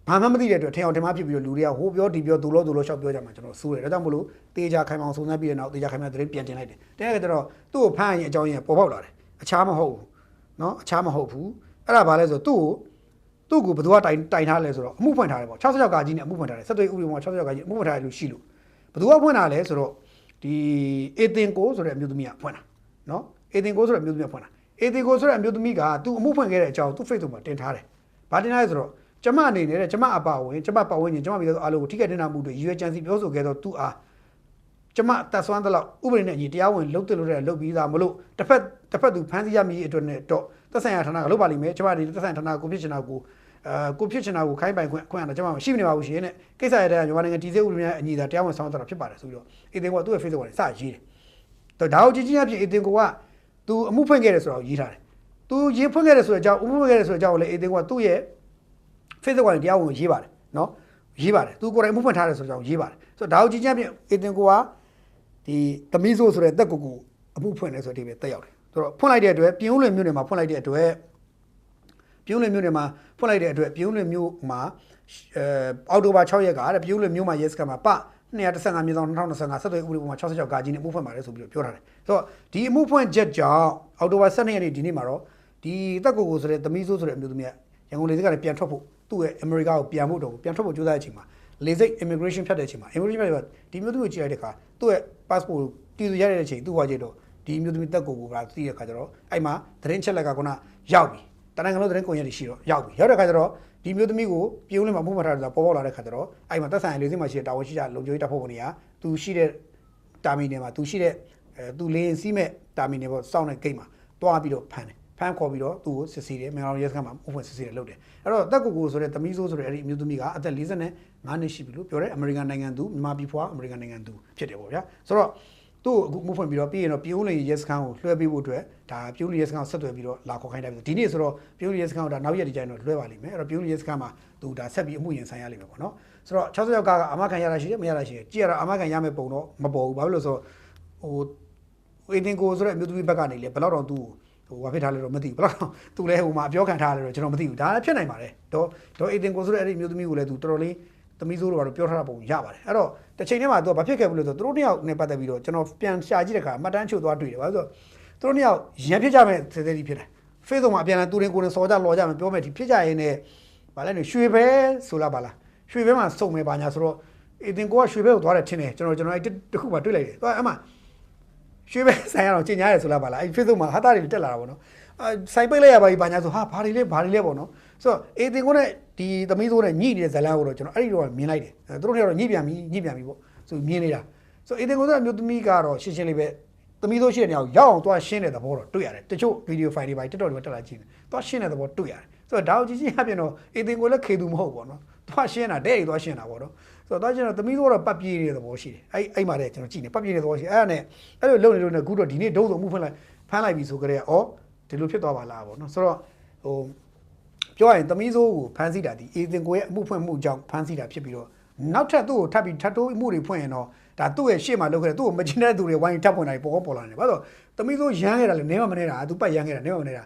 ဘာမှမသိတဲ့အတွက်ထင်အောင်ထင်မှားဖြစ်ပြီးတော့လူတွေကဟိုပြောဒီပြောသူလို့သူလို့ရှောက်ပြောကြမှာကျွန်တော်စိုးတယ်ဒါကြောင့်မလို့တေချာခိုင်အောင်စုံစမ်းပြီးတဲ့နောက်တေချာခိုင်အောင်သတင်းပြန်တင်လိုက်တယ်တဲ့အခါကျတော့သူ့ကိုဖမ်းရင်အကြောင်းရင်းပေါ်ပေါက်လာတယ်အခြားမဟုတ်ဘူးเนาะအခြားမဟုတ်ဘူးအဲ့ဒါဘာလဲဆိုတော့သူ့ကိုသူ့ကိုဘယ်သူကတိုင်တိုင်ထားလဲဆိုတော့အမှုဖွင့်ထားတယ်ပေါ့66ကာကြီးနဲ့အမှုဖွင့်ထားတယ်ဆက်သွယ်ဥပဒေမှာ66ကာကြီးအမှုဖွင့်ထားတယ်လို့ရှိလို့ဘယ်သူကဖွင့်တာလဲဆိုတော့ဒီအေတင်ကိုဆိုတဲ့အမျိုးသမီးကဖွင့်တာเนาะအေတင်ကိုဆိုတဲ့အမျိုးသမီးကဖွင့်တာအေတင်ကိုဆိုတဲ့အမျိုးသမီးကသူအမှုဖွင့်ခဲ့တဲ့အကြောင်းသူ့ Facebook မှာတင်ထားတယ်ဘာတင်ထားလဲဆိုတော့ ကျမအနေနဲ့ကျမအပါဝင်ကျမပတ်ဝန်းကျင်ကျမပြည်သူအားလုံးကိုထိခိုက်တင်တာမှုတွေရွေးချယ်စီပြောဆိုခဲ့တော့သူအားကျမတက်ဆွမ်းသလောက်ဥပဒေနဲ့အညီတရားဝင်လုပ်တယ်လို့လည်းလုပ်ပြီးသားမလို့တစ်ဖက်တစ်ဖက်သူဖမ်းဆီးရမည်အတွက်နဲ့တော့သက်ဆိုင်ရာဌာနကလုပ်ပါလိမ့်မယ်ကျမဒီသက်ဆိုင်ရာဌာနကိုဖြစ်ချင်တာကိုအဲကိုဖြစ်ချင်တာကိုခိုင်းပိုင်ခွင့်အခွင့်အရေးကျမမရှိမနေပါဘူးရှင်တဲ့ကိစ္စရတဲ့မြန်မာနိုင်ငံတည်ဆဲဥပဒေများအညီသာတရားဝင်ဆောင်တာဖြစ်ပါတယ်ဆိုပြီးတော့အေတင်ကသူ့ရဲ့ Facebook ကနေစရေးတယ်တော့ဒါကိုကြည့်ချင်းအဖြစ်အေတင်ကသူအမှုဖွင့်ခဲ့တယ်ဆိုတော့ရေးထားတယ်သူရေးဖွင့်ခဲ့တယ်ဆိုတဲ့အကြောင်းအမှုဖွင့်ခဲ့တယ်ဆိုတဲ့အကြောင်းကိုလည်းအေတင်ကသူ့ရဲ့ Facebook ကနေတရားဝင်ရေးပါတယ်နော်ရေးပါတယ်သူကိုယ်တိုင်မှုဖွင့်ထားတယ်ဆိုတော့ရေးပါတယ်ဆိုတော့ဒါကိုကြည့်ချင်းဖြင့်အေတင်ကိုကဒီသမီးဆိုးဆိုတဲ့တက်ကူကူအမှုဖွင့်တယ်ဆိုတဲ့အဓိပ္ပာယ်တက်ရောက်တယ်ဆိုတော့ဖွင့်လိုက်တဲ့အတွက်ပြင်းဦးလွင်မြို့နယ်မှာဖွင့်လိုက်တဲ့အတွက်ပြင်းဦးလွင်မြို့နယ်မှာဖွင့်လိုက်တဲ့အတွက်ပြင်းဦးလွင်မြို့မှာအဲအောက်တိုဘာ6ရက်ကတဲ့ပြင်းဦးလွင်မြို့မှာရဲစခန်းမှာပ215မြေဆောင်2025ဆက်သွယ်ဥပဒေပုံမှာ66ကာကြီးနဲ့အမှုဖွင့်ပါတယ်ဆိုပြီးတော့ပြောထားတယ်ဆိုတော့ဒီအမှုဖွင့်ချက်ကြောင့်အောက်တိုဘာ12ရက်နေ့ဒီနေ့မှာတော့ဒီတက်ကူကူဆိုတဲ့သမီးဆိုးဆိုတဲ့အမျိုးသမီးကရန်ကုန်လေဆိပ်ကနေပြန်ထွက်ဖို့ သူ့ရဲ့အမေရိကကိုပြန်ဖို့တော့ပြန်ထွက်ဖို့ကြိုးစားတဲ့အချိန်မှာလေဆိပ် immigration ဖြတ်တဲ့အချိန်မှာ immigration ဖြတ်တဲ့ဒီမျိုးသမီးကိုကြည့်ရတဲ့အခါသူ့ရဲ့ passport ကိုတည်သူရတဲ့အချိန်သူ့ဟွာကြည့်တော့ဒီမျိုးသမီးတက်ကိုကိုကသိတဲ့အခါကျတော့အဲ့မှာသတင်းချက်လက်ကခုနရောက်ပြီတနင်္ဂနွေသတင်းကွန်ရက်တွေရှိတော့ရောက်ပြီရောက်တဲ့အခါကျတော့ဒီမျိုးသမီးကိုပြုံးလေးမှာမှုမှတ်ထားတယ်ဆိုတာပေါ်ပေါက်လာတဲ့အခါကျတော့အဲ့မှာသက်ဆိုင်ရာလေဆိပ်မှာရှိတဲ့တာဝန်ရှိကြလုံခြုံရေးတပ်ဖွဲ့ဝင်တွေကသူရှိတဲ့တာမီနယ်မှာသူရှိတဲ့အဲသူလေရင်စီးမဲ့တာမီနယ်ပေါ့စောင့်တဲ့ဂိတ်မှာတွားပြီးတော့ဖမ်းတယ် ဖမ်းခေါ်ပြီးတော့သူ့ကိုစစ်ဆေးတယ်မင်္ဂလာရဲစခန်းမှာဥပဒေစစ်ဆေးတယ်လုပ်တယ်အဲ့တော့တက်ကိုကိုဆိုတဲ့သမီးဆိုးဆိုတဲ့အဲ့ဒီအမျိုးသမီးကအသက်45နှစ်ရှိပြီလို့ပြောတယ်အမေရိကန်နိုင်ငံသူမြန်မာပြည်ဖွာအမေရိကန်နိုင်ငံသူဖြစ်တယ်ပေါ့ဗျာဆိုတော့သူ့ကိုအခုမှုဖွင့်ပြီးတော့ပြီးရင်တော့ပြုံးလင်ရဲစခန်းကိုလွှဲပေးဖို့အတွက်ဒါပြုံးလင်ရဲစခန်းကိုဆက်သွယ်ပြီးတော့လာခေါ်ခိုင်းတယ်ပြီဒီနေ့ဆိုတော့ပြုံးလင်ရဲစခန်းကိုဒါနောက်ရက်ဒီကြိုင်တော့လွှဲပါလိမ့်မယ်အဲ့တော့ပြုံးလင်ရဲစခန်းမှာသူဒါဆက်ပြီးအမှုရင်ဆိုင်ရလိမ့်မယ်ပေါ့နော်ဆိုတော့60ယောက်ကအမခံရတာရှိတယ်မရတာရှိတယ်ကြည့်ရတော့အမခံရမယ့်ပုံတော့မပေါ်ဘူးဘာဖြစ်လို့လဲဆိုတော့ဟိုဝေတင်ကိုဆိုတဲ့အမျိုးသမီးဘက်ကနေလေဘယ်တော့တော့သူ့ကို ဟိုဘာဖြစ်ထားလဲတော့မသိဘူးဘယ်တော့သူလည်းဟိုမှာအပြောခံထားလဲတော့ကျွန်တော်မသိဘူးဒါလည်းဖြစ်နိုင်ပါတယ်တော့တော့အေတင်ကိုဆိုတဲ့အဲ့ဒီမျိုးသမီးကိုလည်းသူတော်တော်လေးတသမီးစိုးတို့ကတော့ပြောထားတာပုံရပါတယ်အဲ့တော့တစ်ချိန်တည်းမှာသူကဘာဖြစ်ခဲ့ဘူးလို့ဆိုတော့သူတို့နှစ်ယောက်နဲ့ပတ်သက်ပြီးတော့ကျွန်တော်ပြန်ရှာကြည့်တဲ့အခါမှတ်တမ်းချုပ်သွားတွေ့တယ်ဘာလို့ဆိုတော့သူတို့နှစ်ယောက်ရန်ဖြစ်ကြမဲ့သေသေးလေးဖြစ်တယ် Facebook မှာအပြန်အလှန်သူရင်ကိုယ်နဲ့စော်ကြလော်ကြမယ်ပြောမယ်ဒီဖြစ်ကြရင်လည်းဗာလဲနေရွှေဘဲဆိုလာပါလားရွှေဘဲမှာစုံမယ်ပါညာဆိုတော့အတင်ကိုကရွှေဘဲကိုသွားတယ်ထင်တယ်ကျွန်တော်ကျွန်တော်အဲ့တခုမှတွေ့လိုက်တယ်သူကအမှ ရွှေဘဲဆိုင်ရအောင်ကျင်ညာရဲဆိုလာပါလားအဲ့ Facebook မှာဟာတာတွေတက်လာတာပေါ့နော်အဲဆိုင်ပိတ်လိုက်ရပါပြီပါညာဆိုဟာဘာတွေလဲဘာတွေလဲပေါ့နော်ဆိုတော့အတင်ကိုနဲ့ဒီသမီးဆိုနဲ့ညှိနေတဲ့ဇလန်းကိုတော့ကျွန်တော်အဲ့ဒီတော့မြင်လိုက်တယ်အဲသူတို့တွေကတော့ညှိပြန်ပြီညှိပြန်ပြီပေါ့ဆိုမြင်နေတာဆိုအတင်ကိုဆိုအမျိုးသမီးကတော့ရှင်းရှင်းလေးပဲသမီးဆိုရှိတဲ့နေရာကိုရောက်အောင်သွားရှင်းတဲ့သဘောတော့တွေ့ရတယ်တချို့ဗီဒီယိုဖိုင်တွေပါတက်တော်တွေတက်လာကြည့်တယ်သွားရှင်းတဲ့သဘောတွေ့ရတယ်ဆိုတော့ဒါကိုကြည့်ချင်းအပြင်တော့အတင်ကိုလည်းခေသူမဟုတ်ပေါ့နော် သွားရှင်းတာတဲ့ရီသွားရှင်းတာပေါ့နော်ဆိုတော့သွားရှင်းတော့သမီးဆိုတော့ပတ်ပြေးနေတဲ့သဘောရှိတယ်အဲ့အဲ့မှာလည်းကျွန်တော်ကြည့်နေပတ်ပြေးနေတဲ့သဘောရှိအဲ့ဒါနဲ့အဲ့လိုလုံနေလို့နဲ့အခုတော့ဒီနေ့ဒုံးစုံမှုဖွင့်လိုက်ဖမ်းလိုက်ပြီဆိုကြတဲ့ဩဒီလိုဖြစ်သွားပါလားပေါ့နော်ဆိုတော့ဟိုပြောရရင်သမီးစိုးကိုဖမ်းဆီးတာဒီအေသင်ကိုရဲ့အမှုဖွင့်မှုကြောင့်ဖမ်းဆီးတာဖြစ်ပြီးတော့နောက်ထပ်သူ့ကိုထပ်ပြီးထပ်တိုးအမှုတွေဖွင့်ရင်တော့ဒါသူ့ရဲ့ရှေ့မှာလုပ်ခဲ့တဲ့သူ့ကိုမကျင်တဲ့သူတွေဝိုင်းထပ်ဖွင့်တာပေါ်ပေါ်လာနေဘာလို့သမီးစိုးရမ်းခဲ့တာလေနဲမမနေတာသူပတ်ရမ်းခဲ့တာနဲမမနေတာ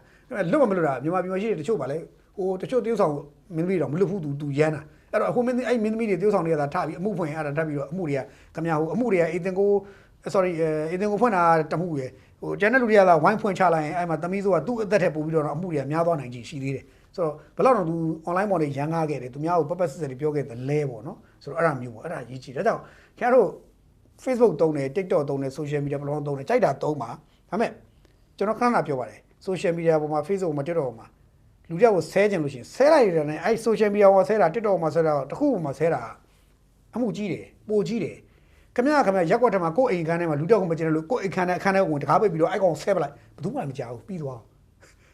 လွတ်မမလွတ်တာမြန်မာပြည်မှာရှိတဲ့တချို့ပါလေ ဟိုတချို့တယောက်ဆောင်မင်းသမီးတော့မလွတ်ဘူးသူသူရမ်းတာအဲ့တော့အခုမင်းအဲ့မင်းသမီးတွေတယောက်ဆောင်တွေကသာထပြီးအမှုဖွင့်အဲ့ဒါထပ်ပြီးတော့အမှုတွေကခမရဟိုအမှုတွေကအေသင်ကို sorry အေသင်ကိုဖွင့်တာတမှုရယ်ဟိုကျန်တဲ့လူတွေကသာဝိုင်းဖွင့်ချလိုက်ရင်အဲ့မှာသမီးစိုးကသူ့အသက်ထက်ပိုပြီးတော့အမှုတွေကများသွားနိုင်ကြရှိသေးတယ်ဆိုတော့ဘယ်လောက်တော့သူ online ပေါ်နေရန်ကားခဲ့တယ်သူများကိုပတ်ပတ်ဆက်ဆက်တွေပြောခဲ့တယ်လဲပေါ့နော်ဆိုတော့အဲ့ဒါမျိုးပေါ့အဲ့ဒါရေးကြည့်ဒါကြောင့်ခင်ဗျားတို့ Facebook တုံးတယ် TikTok တုံးတယ် social media platform တုံးတယ်ကြိုက်တာတုံးပါဒါပေမဲ့ကျွန်တော်ခဏခဏပြောပါတယ် social media ပေါ်မှာ Facebook မှာ TikTok ပေါ်မှာ လူတယောက်ကိုဆဲခြင်းလို့ရှိရင်ဆဲလိုက်ရတယ်နဲ့အဲ့ social media ပေါ်မှာဆဲတာ TikTok ပေါ်မှာဆဲတာတခုပေါ်မှာဆဲတာအမှုကြီးတယ်ပိုကြီးတယ်ခမရခမရရက်ွက်ထဲမှာကိုယ်အိမ်ခန်းထဲမှာလူတယောက်ကိုမကျင်လို့ကိုယ်အိမ်ခန်းထဲအခန်းထဲကိုဝင်တကားပိတ်ပြီးတော့အဲ့ကောင်ဆဲပလိုက်ဘယ်သူမှမကြောက်ဘူးပြီးသွား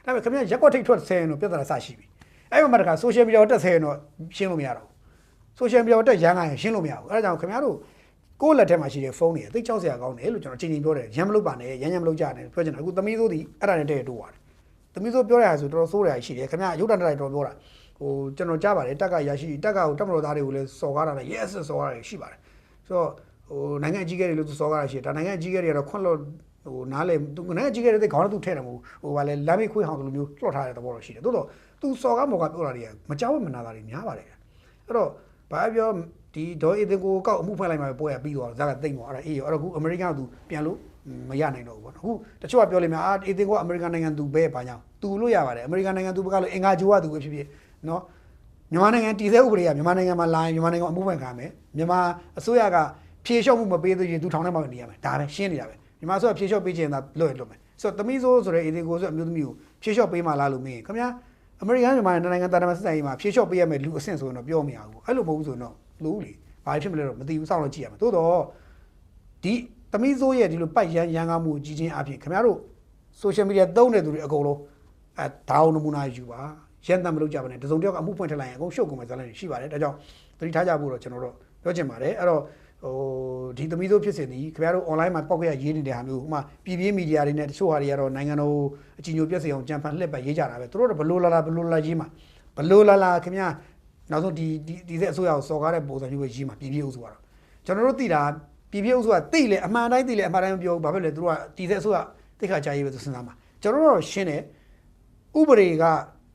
အောင်ဒါပေမဲ့ခမရရက်ွက်ထိတ်ထွက်ဆဲရင်တော့ပြဿနာစရှိပြီအဲ့မှာတခါ social media ကိုတက်ဆဲရင်တော့ရှင်းလို့မရတော့ဘူး social media ကိုတက်ရမ်းလာရင်ရှင်းလို့မရဘူးအဲ့ဒါကြောင့်ခင်ဗျားတို့ကိုယ့်လက်ထဲမှာရှိတဲ့ဖုန်းတွေသိကြောက်စရာကောင်းတယ်လို့ကျွန်တော်ချိန်ချိန်ပြောတယ်ရမ်းမလုပ်ပါနဲ့ရမ်းရမ်းမလုပ်ကြနဲ့ပြောချင်တာအခုသမီးစိုးဒီအဲ့ဒါနဲ့တည့်ရတိုးပါတယ် သမီးစိုးပြောရတာဆိုတော်တော်ဆိုးတယ်ရှိတယ်ခင်ဗျာရုပ်တံတိုက်တော်ပြောတာဟိုကျွန်တော်ကြားပါတယ်တက်ကရရှိတက်ကကိုတက်မတော်သားတွေကိုလည်းစော်ကားတာလည်း yes စော်ကားတာရှိပါတယ်ဆိုတော့ဟိုနိုင်ငံအကြီးအကဲတွေလို့သူစော်ကားတာရှိတယ်ဒါနိုင်ငံအကြီးအကဲတွေကတော့ခွန့်လို့ဟိုနားလေသူနိုင်ငံအကြီးအကဲတွေခေါင်းတော့သူထဲတယ်မဟုတ်ဟိုဗာလဲလမ်းမေးခွေးဟောင်းလိုမျိုးလွှတ်ထားတဲ့သဘောတော့ရှိတယ်သို့တော့သူစော်ကားမော်ကပြောတာတွေကမကြောက်မနာတာတွေများပါတယ်အဲ့တော့ဘာပြော ဒီဒေါ်အေတင်ကိုကောက်အမှုဖွင့်လိုက်မှပဲပွဲရပြီးသွားတော့ဇာကတိတ်မော်အဲ့ဒါအေးရောအဲ့တော့ခုအမေရိကန်ကသူပြန်လို့မရနိုင်တော့ဘူးပေါ့နော်အခုတချို့ကပြောလိမ့်မယ်အာအေတင်ကိုကအမေရိကန်နိုင်ငံသူပဲဘာကြောင့်သူလို့ရပါတယ်အမေရိကန်နိုင်ငံသူဘက်ကလို့အင်္ဂါဂျိုးကသူပဲဖြစ်ဖြစ်နော်မြန်မာနိုင်ငံတည်ဆဲဥပဒေကမြန်မာနိုင်ငံမှာလာရင်မြန်မာနိုင်ငံအမှုဖွင့်ခံမယ်မြန်မာအစိုးရကဖြေလျှော့မှုမပေးသေးရင်သူထောင်ထဲမှာနေရမယ်ဒါပဲရှင်းနေတာပဲမြန်မာအစိုးရဖြေလျှော့ပေးချင်တာလွတ်ရလွတ်မယ်ဆိုတော့သမီးစိုးဆိုတဲ့အေတင်ကိုဆိုအမျိုးသမီးကိုဖြေလျှော့ပေးမှလားလို့မင်းခင်ဗျာအမေရိကန်မြန်မာနိုင်ငံတာတမန်စစ်ဆိုင်မှာဖြေလျှော့ပေးရမယ်လူအဆင့်ဆိုရင်တော့ပြောမရဘူးအဲ့လိုမဟုတ်ဘူးဆိုရင်တော့ လို့လေဘာဖြစ်မလဲတော့မသိဘူးစောင့်လို့ကြည့်ရမယ်သို့တော့ဒီသမီးစိုးရဲ့ဒီလိုပိုက်ရန်ရန်ကားမှုကြီးချင်းအဖြစ်ခင်ဗျားတို့ social media သုံးတဲ့သူတွေအကုန်လုံးအဲဒါအောင်နမူနာယူပါရန်တမ်းမလုပ်ကြပါနဲ့တစုံတစ်ယောက်ကအမှုဖွင့်ထလိုက်ရင်အကုန်ရှုပ်ကုန်မယ်ဇာတ်လမ်းတွေရှိပါတယ်ဒါကြောင့်သတိထားကြဖို့တော့ကျွန်တော်တို့ပြောချင်ပါတယ်အဲ့တော့ဟိုဒီသမီးစိုးဖြစ်စဉ်ဒီခင်ဗျားတို့ online မှာပောက်ခဲ့ရရေးနေတဲ့ဟာမျိုးဥမာပြည်ပြင်းမီဒီယာတွေနဲ့တချို့ဟာတွေကတော့နိုင်ငံတော်အကြီးအကျယ်ပြည့်စုံအောင်ကြံဖန်လှည့်ပတ်ရေးကြတာပဲသူတို့ကဘလို့လာလာဘလို့လာရေးမှာဘလို့လာလာခင်ဗျာ နောက်ဆုံးဒီဒီဒီတဲ့အစိုးရကိုစော်ကားတဲ့ပုံစံမျိုးပဲရေးမှာပြည်ပြည့်ဥစုကတော့ကျွန်တော်တို့သိတာပြည်ပြည့်ဥစုကသိလေအမှန်တိုင်းသိလေအမှန်တိုင်းမပြောဘူးဘာဖြစ်လဲသူတို့ကဒီတဲ့အစိုးရတိခါကြရေးပဲသူစဉ်းစားမှာကျွန်တော်တို့တော့ရှင်းတယ်ဥပဒေက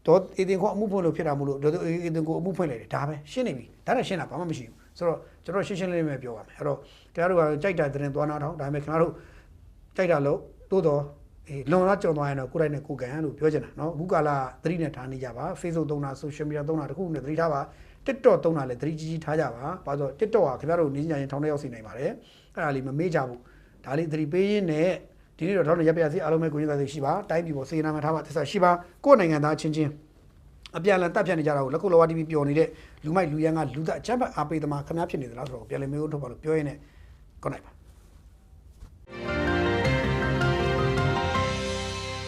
တော့အေတင်ခေါအမှုဖွင့်လို့ဖြစ်တာမလို့ဒေါ်အေတင်ကိုအမှုဖွင့်လိုက်တယ်ဒါပဲရှင်းနေပြီဒါနဲ့ရှင်းတာဘာမှမရှိဘူးဆိုတော့ကျွန်တော်ရှင်းရှင်းလေးလေးပဲပြောပါမယ်အဲ့တော့တရားတို့ကကြိုက်တာတဲ့သွားနာထောင်ဒါပေမဲ့ခင်ဗျားတို့ကြိုက်တာလို့သို့တော့ အေးလွန်လာကြောင်သွားရင်တော့ကိုယ်တိုင်နဲ့ကိုယ်ကန်လို့ပြောချင်တာเนาะအခုကာလသတိနဲ့ထားနေကြပါ Facebook သုံးတာ social media သုံးတာတခုနဲ့သတိထားပါ TikTok သုံးတာလည်းသတိကြီးကြီးထားကြပါဘာလို့ TikTok ကခင်ဗျားတို့နေညာရင်ထောင်ထဲရောက်စီနိုင်ပါတယ်အဲ့ဒါလေးမမေ့ကြဘူးဒါလေးသတိပေးရင်းနဲ့ဒီနေ့တော့ထောင်ထဲရပ်ပြစီအားလုံးပဲကိုကြီးသားစီရှိပါတိုင်းပြည်ပေါ်စေနာမှာထားပါသစ္စာရှိပါကိုယ့်နိုင်ငံသားချင်းချင်းအပြန်အလှန်တပ်ဖြတ်နေကြတာကိုလက်ကုလောဝါ TV ပျော်နေတဲ့လူမိုက်လူရန်ကလူသားအချမ်းဖတ်အားပေးသမားခမားဖြစ်နေသလားဆိုတော့ပြန်လည်မေးဖို့ထုတ်ပါလို့ပြောရင်းနဲ့ကောင်းနိုင်ပါ